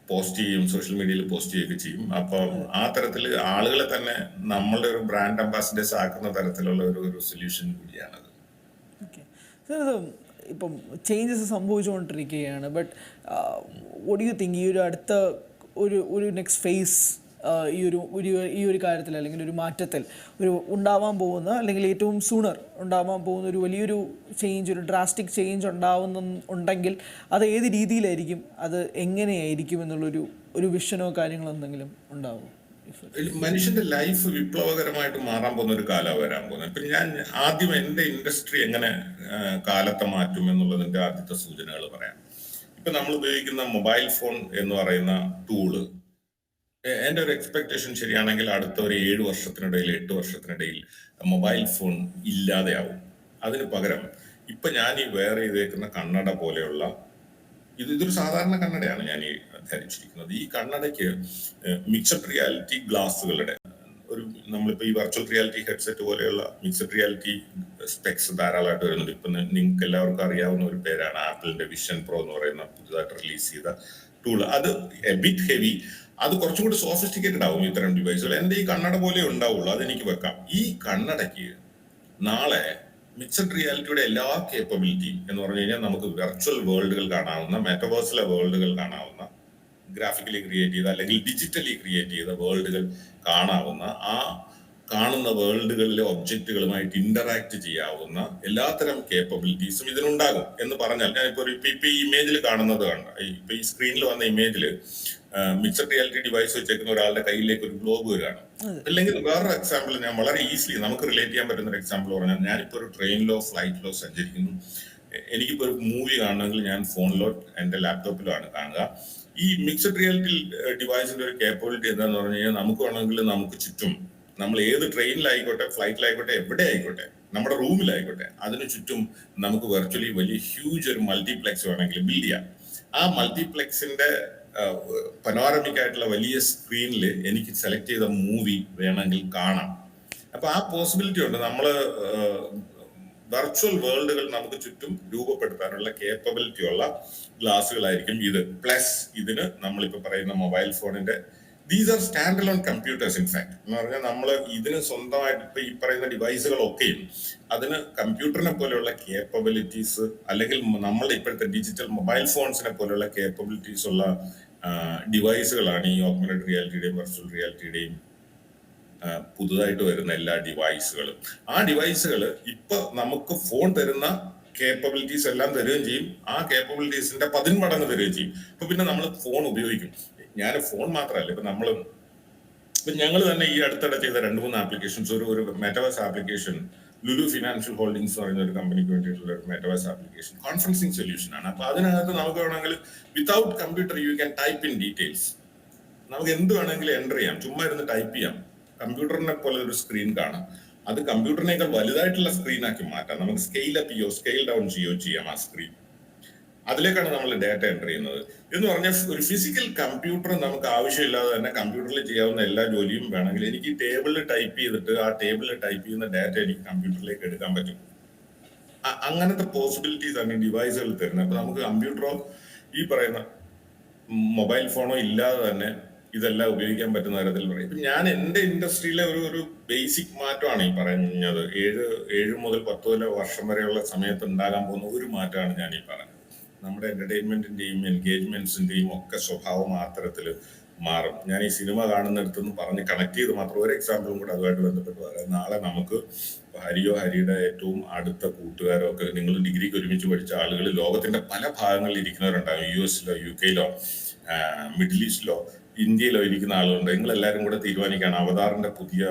പോസ്റ്റ് ചെയ്യും സോഷ്യൽ മീഡിയയിൽ പോസ്റ്റ് ചെയ്യുകയൊക്കെ ചെയ്യും. അപ്പം ആ തരത്തിൽ ആളുകളെ തന്നെ നമ്മളുടെ ഒരു ബ്രാൻഡ് അംബാസിഡേഴ്സ് ആക്കുന്ന തരത്തിലുള്ള ഒരു ഒരു സൊല്യൂഷൻ കൂടിയാണത്. ഇപ്പം ചേഞ്ചസ് സംഭവിച്ചുകൊണ്ടിരിക്കുകയാണ്. ബട്ട് വോട്ട് യു തിങ്ക് ഈ ഒരു അടുത്ത ഒരു ഒരു നെക്സ്റ്റ് ഫേസ് ഈ ഒരു ഒരു ഈ ഒരു കാര്യത്തിൽ അല്ലെങ്കിൽ ഒരു മാറ്റത്തിൽ ഒരു ഉണ്ടാവാൻ പോകുന്ന അല്ലെങ്കിൽ ഏറ്റവും സൂണർ ഉണ്ടാവാൻ പോകുന്ന ഒരു വലിയൊരു ചേഞ്ച് ഒരു ഡ്രാസ്റ്റിക് ചേഞ്ച് ഉണ്ടാവുന്ന ഉണ്ടെങ്കിൽ അത് ഏത് രീതിയിലായിരിക്കും? അത് എങ്ങനെയായിരിക്കും? എന്നുള്ളൊരു ഒരു വിഷനോ കാര്യങ്ങളോ എന്തെങ്കിലും ഉണ്ടാവും? മനുഷ്യന്റെ ലൈഫ് വിപ്ലവകരമായിട്ട് മാറാൻ പോകുന്ന ഒരു കാലം വരാൻ പോകുന്നത്. ഇപ്പൊ ഞാൻ ആദ്യം എന്റെ ഇൻഡസ്ട്രി എങ്ങനെ കാലത്തെ മാറ്റും എന്നുള്ളതിന്റെ ആദ്യത്തെ സൂചനകൾ പറയാം. ഇപ്പൊ നമ്മൾ ഉപയോഗിക്കുന്ന മൊബൈൽ ഫോൺ എന്ന് പറയുന്ന ടൂൾ എന്റെ ഒരു എക്സ്പെക്ടേഷൻ ശരിയാണെങ്കിൽ അടുത്ത ഒരു ഏഴ് വർഷത്തിനിടയിൽ എട്ട് വർഷത്തിനിടയിൽ മൊബൈൽ ഫോൺ ഇല്ലാതെയാവും. അതിന് പകരം ഇപ്പൊ ഞാൻ ഈ വെയർ ചെയ്തേക്കുന്ന കണ്ണട പോലെയുള്ള ഇത് ഇതൊരു സാധാരണ കണ്ണടയാണ് ഞാൻ ഈ ധരിച്ചിരിക്കുന്നത്. ഈ കണ്ണടയ്ക്ക് മിക്സഡ് റിയാലിറ്റി ഗ്ലാസ്സുകളുടെ ഒരു നമ്മളിപ്പോ ഈ വെർച്വൽ റിയാലിറ്റി ഹെഡ്സെറ്റ് പോലെയുള്ള മിക്സഡ് റിയാലിറ്റി സ്പെക്സ് ധാരാളമായിട്ട് വരുന്നുണ്ട്. ഇപ്പൊ നിങ്ങൾക്ക് എല്ലാവർക്കും അറിയാവുന്ന ഒരു പേരാണ് ആപ്പിളിന്റെ വിഷൻ പ്രോ എന്ന് പറയുന്ന പുതുതായിട്ട് റിലീസ് ചെയ്ത ടൂൾ അത് ബിറ്റ് ഹെവി അത് കുറച്ചും കൂടി സോഫിസ്റ്റിക്കേറ്റഡ് ആവും ഇത്തരം ഡിവൈസുകൾ എന്റെ ഈ കണ്ണട പോലെ ഉണ്ടാവുള്ളൂ. അതെനിക്ക് വെക്കാം. ഈ കണ്ണടയ്ക്ക് നാളെ മിക്സഡ് റിയാലിറ്റിയുടെ എല്ലാ കേപ്പബിലിറ്റിയും എന്ന് പറഞ്ഞു കഴിഞ്ഞാൽ നമുക്ക് വെർച്വൽ വേൾഡുകൾ കാണാവുന്ന മെറ്റവേഴ്സിലെ വേൾഡുകൾ കാണാവുന്ന ഗ്രാഫിക്കലി ക്രിയേറ്റ് ചെയ്ത അല്ലെങ്കിൽ ഡിജിറ്റലി ക്രിയേറ്റ് ചെയ്ത വേൾഡുകൾ കാണാവുന്ന ആ കാണുന്ന വേൾഡുകളിലെ ഒബ്ജക്റ്റുകളുമായിട്ട് ഇന്ററാക്ട് ചെയ്യാവുന്ന എല്ലാത്തരം കേപ്പബിലിറ്റീസും ഇതിനുണ്ടാകും എന്ന് പറഞ്ഞാൽ ഞാനിപ്പോ ഒരു ഈ ഇമേജിൽ കാണുന്നത് കണ്ട? ഇപ്പൊ ഈ സ്ക്രീനിൽ വന്ന ഇമേജിൽ മിക്സഡ് റിയാലിറ്റി ഡിവൈസ് വെച്ചേക്കുന്ന ഒരാളുടെ കയ്യിലേക്ക് ഒരു ഗ്ലോബ് വരികയാണ്. അല്ലെങ്കിൽ വേറൊരു എക്സാമ്പിൾ ഞാൻ വളരെ ഈസിലി നമുക്ക് റിലേറ്റ് ചെയ്യാൻ പറ്റുന്ന ഒരു എക്സാമ്പിൾ പറഞ്ഞാൽ ഞാനിപ്പോ ഒരു ട്രെയിനിലോ ഫ്ലൈറ്റിലോ സഞ്ചരിക്കുന്നു. എനിക്കിപ്പോ ഒരു മൂവി കാണണമെങ്കിൽ ഞാൻ ഫോണിലോ എന്റെ ലാപ്ടോപ്പിലോ ആണ് കാണുക. ഈ മിക്സഡ് റിയാലിറ്റി ഡിവൈസിന്റെ ഒരു കേപ്പബിലിറ്റി എന്താന്ന് പറഞ്ഞു കഴിഞ്ഞാൽ നമുക്ക് വേണമെങ്കിൽ നമുക്ക് ചുറ്റും നമ്മൾ ഏത് ട്രെയിനിലായിക്കോട്ടെ ഫ്ലൈറ്റിലായിക്കോട്ടെ എവിടെ ആയിക്കോട്ടെ നമ്മുടെ റൂമിലായിക്കോട്ടെ അതിന് ചുറ്റും നമുക്ക് വെർച്വലി വലിയ ഹ്യൂജ് ഒരു മൾട്ടിപ്ലെക്സ് വേണമെങ്കിൽ ബിൽഡ് ചെയ്യാം. ആ മൾട്ടിപ്ലെക്സിന്റെ പനോറമിക് ആയിട്ടുള്ള വലിയ സ്ക്രീനിൽ എനിക്ക് സെലക്ട് ചെയ്ത മൂവി വേണമെങ്കിൽ കാണാം. അപ്പൊ ആ പോസിബിലിറ്റി ഉണ്ട്. നമ്മൾ വെർച്വൽ വേൾഡുകൾ നമുക്ക് ചുറ്റും രൂപപ്പെടുത്താനുള്ള കേപ്പബിലിറ്റി ഉള്ള ഗ്ലാസ്സുകളായിരിക്കും ഇത്. പ്ലസ് ഇതിന് നമ്മളിപ്പോ പറയുന്ന മൊബൈൽ ഫോണിന്റെ these are stand alone computers in fact എന്ന് പറഞ്ഞാൽ നമ്മൾ ഇതിന് സ്വന്തമായിട്ട് ഇപ്പൊ ഈ പറയുന്ന ഡിവൈസുകളൊക്കെയും അതിന് കമ്പ്യൂട്ടറിനെ പോലെയുള്ള കേപ്പബിലിറ്റീസ് അല്ലെങ്കിൽ നമ്മളുടെ ഇപ്പോഴത്തെ ഡിജിറ്റൽ മൊബൈൽ ഫോൺസിനെ പോലെയുള്ള കേപ്പബിലിറ്റീസ് ഉള്ള ഡിവൈസുകളാണ് ഈ ഓഗ്മെന്റഡ് റിയാലിറ്റിയുടെയും വെർച്വൽ റിയാലിറ്റിയുടെയും പുതുതായിട്ട് വരുന്ന എല്ലാ ഡിവൈസുകളും ആ ഡിവൈസുകൾ ഇപ്പൊ നമുക്ക് ഫോൺ തരുന്ന കേപ്പബിലിറ്റീസ് എല്ലാം തരുകയും ചെയ്യും. ആ കേപ്പബിലിറ്റീസിന്റെ പതിന്മടങ്ങ് തരുകയും ചെയ്യും. അപ്പൊ പിന്നെ നമ്മൾ ഫോൺ ഉപയോഗിക്കും. ഞാൻ ഫോൺ മാത്രമല്ല ഇപ്പൊ നമ്മൾ ഇപ്പൊ ഞങ്ങൾ തന്നെ ഈ അടുത്തിടെ ചെയ്ത രണ്ട് മൂന്ന് ആപ്ലിക്കേഷൻസ് ഒരു ഒരു metaverse application Lulu financial holdings പറയുന്ന ഒരു കമ്പനിക്ക് വേണ്ടിയിട്ടുള്ള ഒരു മെറ്റവേഴ്സ് ആപ്ലിക്കേഷൻ കോൺഫറൻസിങ് സൊല്യൂഷൻ ആണ്. അപ്പൊ അതിനകത്ത് നമുക്ക് വേണമെങ്കിൽ without computer you can type in details നമുക്ക് എന്ത് വേണമെങ്കിലും എന്റർ ചെയ്യാം. ചുമ്മാ ഇരുന്ന് ടൈപ്പ് ചെയ്യാം. കമ്പ്യൂട്ടറിനെ പോലെ ഒരു സ്ക്രീൻ കാണാം. അത് കമ്പ്യൂട്ടറിനേക്കാൾ വലുതായിട്ടുള്ള സ്ക്രീനാക്കി മാറ്റാം. നമുക്ക് സ്കെയിൽ അപ്പ് ചെയ്യോ സ്കെയിൽ ഡൗൺ ചെയ്യോ ചെയ്യാം ആ സ്ക്രീൻ അതിലേക്കാണ് നമ്മൾ ഡാറ്റ എന്റർ ചെയ്യുന്നത്. എന്ന് പറഞ്ഞാൽ ഒരു ഫിസിക്കൽ കമ്പ്യൂട്ടർ നമുക്ക് ആവശ്യമില്ലാതെ തന്നെ കമ്പ്യൂട്ടറിൽ ചെയ്യാവുന്ന എല്ലാ ജോലിയും വേണമെങ്കിൽ എനിക്ക് ടേബിളിൽ ടൈപ്പ് ചെയ്തിട്ട് ആ ടേബിളിൽ ടൈപ്പ് ചെയ്യുന്ന ഡാറ്റ എനിക്ക് കമ്പ്യൂട്ടറിലേക്ക് എടുക്കാൻ പറ്റും. അങ്ങനത്തെ പോസിബിലിറ്റീസ് ആണ് ഈ ഡിവൈസുകൾ തരുന്നത്. അപ്പൊ നമുക്ക് കമ്പ്യൂട്ടറോ ഈ പറയുന്ന മൊബൈൽ ഫോണോ ഇല്ലാതെ തന്നെ ഇതെല്ലാം ഉപയോഗിക്കാൻ പറ്റുന്ന തരത്തിൽ പറയും. ഇപ്പൊ ഞാൻ എന്റെ ഇൻഡസ്ട്രിയിലെ ഒരു ഒരു ബേസിക് മാറ്റമാണ് ഈ പറഞ്ഞത് ഏഴ് ഏഴ് മുതൽ പത്ത് വരെ വർഷം വരെയുള്ള സമയത്ത് ഉണ്ടാകാൻ പോകുന്ന ഒരു മാറ്റമാണ് ഞാൻ ഈ പറഞ്ഞത് നമ്മുടെ എന്റർടൈൻമെന്റിന്റെയും എൻഗേജ്മെന്റ്സിന്റെയും ഒക്കെ സ്വഭാവം മാത്രത്തിൽ തരത്തിൽ മാറും. ഞാൻ ഈ സിനിമ കാണുന്നിടത്തുനിന്ന് പറഞ്ഞ് കണക്ട് ചെയ്ത് മാത്രം ഒരു എക്സാമ്പിളും കൂടെ അതുമായിട്ട് ബന്ധപ്പെട്ട് പറയാം. നാളെ നമുക്ക് ഹരിയോ ഹരിയുടെ ഏറ്റവും അടുത്ത കൂട്ടുകാരോ ഒക്കെ നിങ്ങൾ ഡിഗ്രിക്ക് ഒരുമിച്ച് പഠിച്ച ആളുകൾ ലോകത്തിന്റെ പല ഭാഗങ്ങളിൽ ഇരിക്കുന്നവരുണ്ടാകും യു എസിലോ യു കെയിലോ മിഡിൽ ഈസ്റ്റിലോ ഇന്ത്യയിലോ ഇരിക്കുന്ന ആളുകളുണ്ട്. നിങ്ങൾ എല്ലാവരും കൂടെ തീരുമാനിക്കുകയാണ് അവതാറിന്റെ പുതിയ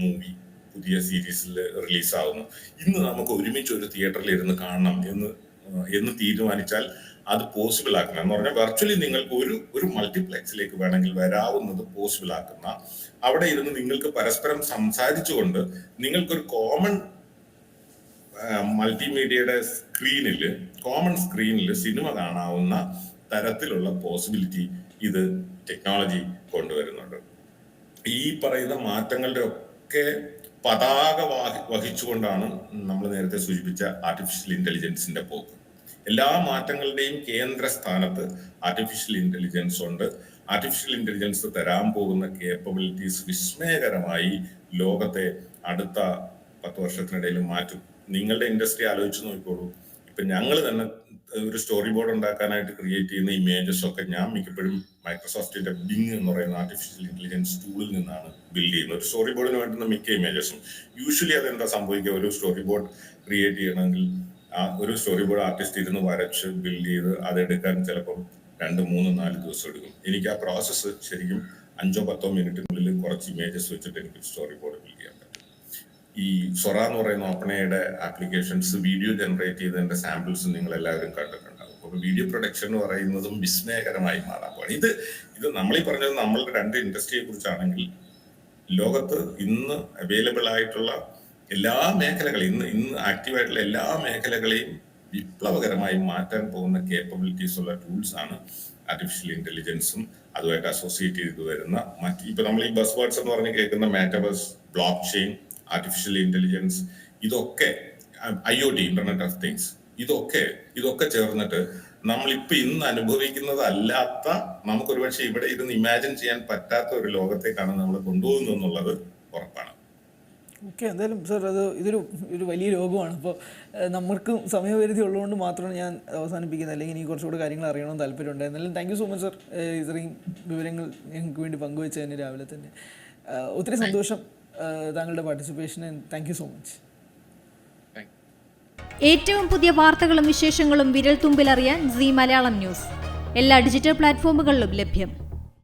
മൂവി പുതിയ സീരീസിൽ റിലീസാവുന്നു. ഇന്ന് നമുക്ക് ഒരുമിച്ച് ഒരു തിയേറ്ററിൽ ഇരുന്ന് കാണണം എന്ന് എന്ന് തീരുമാനിച്ചാൽ അത് പോസിബിൾ ആക്കണം എന്ന് പറഞ്ഞാൽ വെർച്വലി നിങ്ങൾക്ക് ഒരു ഒരു മൾട്ടിപ്ലെക്സിലേക്ക് വേണമെങ്കിൽ വരാവുന്നത് പോസിബിൾ ആക്കുന്ന അവിടെ ഇരുന്ന് നിങ്ങൾക്ക് പരസ്പരം സംസാരിച്ചുകൊണ്ട് നിങ്ങൾക്കൊരു കോമൺ മൾട്ടിമീഡിയയുടെ സ്ക്രീനിൽ കോമൺ സ്ക്രീനിൽ സിനിമ കാണാവുന്ന തരത്തിലുള്ള പോസിബിലിറ്റി ഇത് ടെക്നോളജി കൊണ്ടുവരുന്നുണ്ട്. ഈ പറയുന്ന മാറ്റങ്ങളുടെ ഒക്കെ പതാക വാഹി- വഹിച്ചുകൊണ്ടാണ് നമ്മൾ നേരത്തെ സൂചിപ്പിച്ച ആർട്ടിഫിഷ്യൽ ഇന്റലിജൻസിന്റെ പോക്ക്. എല്ലാ മാറ്റങ്ങളുടെയും കേന്ദ്ര സ്ഥാനത്ത് ആർട്ടിഫിഷ്യൽ ഇന്റലിജൻസ് ഉണ്ട്. ആർട്ടിഫിഷ്യൽ ഇന്റലിജൻസ് തരാൻ പോകുന്ന കേപ്പബിലിറ്റീസ് വിസ്മയകരമായി ലോകത്തെ അടുത്ത പത്ത് വർഷത്തിനിടയിൽ മാറ്റും. നിങ്ങളുടെ ഇൻഡസ്ട്രി ആലോചിച്ച് നോക്കിക്കോളൂ. ഇപ്പൊ ഞങ്ങൾ തന്നെ ഒരു സ്റ്റോറി ബോർഡ് ഉണ്ടാക്കാനായിട്ട് ക്രിയേറ്റ് ചെയ്യുന്ന ഇമേജസ് ഒക്കെ ഞാൻ മിക്കപ്പോഴും മൈക്രോസോഫ്റ്റിന്റെ ബിങ് എന്ന് പറയുന്ന ആർട്ടിഫിഷ്യൽ ഇന്റലിജൻസ് ടൂളിൽ നിന്നാണ് ബിൽഡ് ചെയ്യുന്നത്. ഒരു സ്റ്റോറി ബോർഡിന് വേണ്ടുന്ന മിക്ക ഇമേജസും യൂഷ്വലി അതെന്താ സംഭവിക്കുക? ഒരു സ്റ്റോറി ബോർഡ് ക്രിയേറ്റ് ചെയ്യണമെങ്കിൽ ആ ഒരു സ്റ്റോറി ബോർഡ് ആർട്ടിസ്റ്റ് ഇരുന്ന് വരച്ച് ബിൽഡ് ചെയ്ത് അതെടുക്കാൻ ചിലപ്പം രണ്ട് മൂന്ന് നാല് ദിവസം എടുക്കും. എനിക്ക് ആ പ്രോസസ്സ് ശരിക്കും അഞ്ചോ പത്തോ മിനിറ്റിനുള്ളിൽ കുറച്ച് ഇമേജസ് വെച്ചിട്ട് എനിക്ക് സ്റ്റോറി ബോർഡ് ഈ സൊറ എന്ന് പറയുന്ന ഓപ്പണയുടെ ആപ്ലിക്കേഷൻസ് വീഡിയോ ജനറേറ്റ് ചെയ്തതിന്റെ സാമ്പിൾസ് നിങ്ങൾ എല്ലാവരും കണ്ടിട്ടുണ്ടാകും അപ്പോൾ വീഡിയോ പ്രൊഡക്ഷൻ എന്ന് പറയുന്നതും വിസ്മയകരമായി മാറാൻ പോവാണ്. ഇത് ഇത് നമ്മളീ പറഞ്ഞത് നമ്മളുടെ രണ്ട് ഇൻഡസ്ട്രിയെ കുറിച്ചാണെങ്കിൽ ലോകത്ത് ഇന്ന് അവൈലബിൾ ആയിട്ടുള്ള എല്ലാ മേഖലകളെയും ഇന്ന് ഇന്ന് ആക്റ്റീവായിട്ടുള്ള എല്ലാ മേഖലകളെയും വിപ്ലവകരമായി മാറ്റാൻ പോകുന്ന കേപ്പബിലിറ്റീസ് ഉള്ള ടൂൾസ് ആണ് ആർട്ടിഫിഷ്യൽ ഇന്റലിജൻസും അതുമായിട്ട് അസോസിയേറ്റ് ചെയ്ത് വരുന്ന മറ്റ് ഇപ്പൊ നമ്മൾ ഈ ബസ് വേർഡ്സ് എന്ന് പറഞ്ഞ് കേൾക്കുന്ന metaverse block chain artificial intelligence ഇതൊക്കെ I O T internet of things ഇതൊക്കെ ഇതൊക്കെ ചേർന്നിട്ട് നമ്മളിപ്പോ ഇന്ന് അനുഭവിക്കുന്നതല്ലാത്ത നമുക്ക് ഒരുപക്ഷെ ഇവിടെ ഇരുന്ന് ഇമാജിൻ ചെയ്യാൻ പറ്റാത്ത ഒരു ലോകത്തേക്കാണ് നമ്മൾ കൊണ്ടുപോകുന്നത് എന്നുള്ളത് ഉറപ്പാണ്. ഓക്കെ എന്തായാലും സാർ അത് ഇതൊരു ഒരു വലിയ രോഗമാണ്. അപ്പോൾ നമ്മൾക്കും സമയപരിധി ഉള്ളതുകൊണ്ട് മാത്രമാണ് ഞാൻ അവസാനിപ്പിക്കുന്നത്. അല്ലെങ്കിൽ ഇനി കുറച്ചുകൂടെ കാര്യങ്ങൾ അറിയണമെന്ന് താല്പര്യമുണ്ട് എന്നാലും thank you so much sir ഇത്രയും വിവരങ്ങൾ ഞങ്ങൾക്ക് വേണ്ടി പങ്കുവച്ചതിന് രാവിലെ തന്നെ. ഒത്തിരി സന്തോഷം. താങ്കളുടെ പാർട്ടിസിപ്പേഷന് താങ്ക് യു സോ മച്ച് ഏറ്റവും പുതിയ വാർത്തകളും വിശേഷങ്ങളും വിരൽ തുമ്പിലറിയാൻ സി മലയാളം ന്യൂസ് എല്ലാ ഡിജിറ്റൽ പ്ലാറ്റ്ഫോമുകളിലും ലഭ്യം.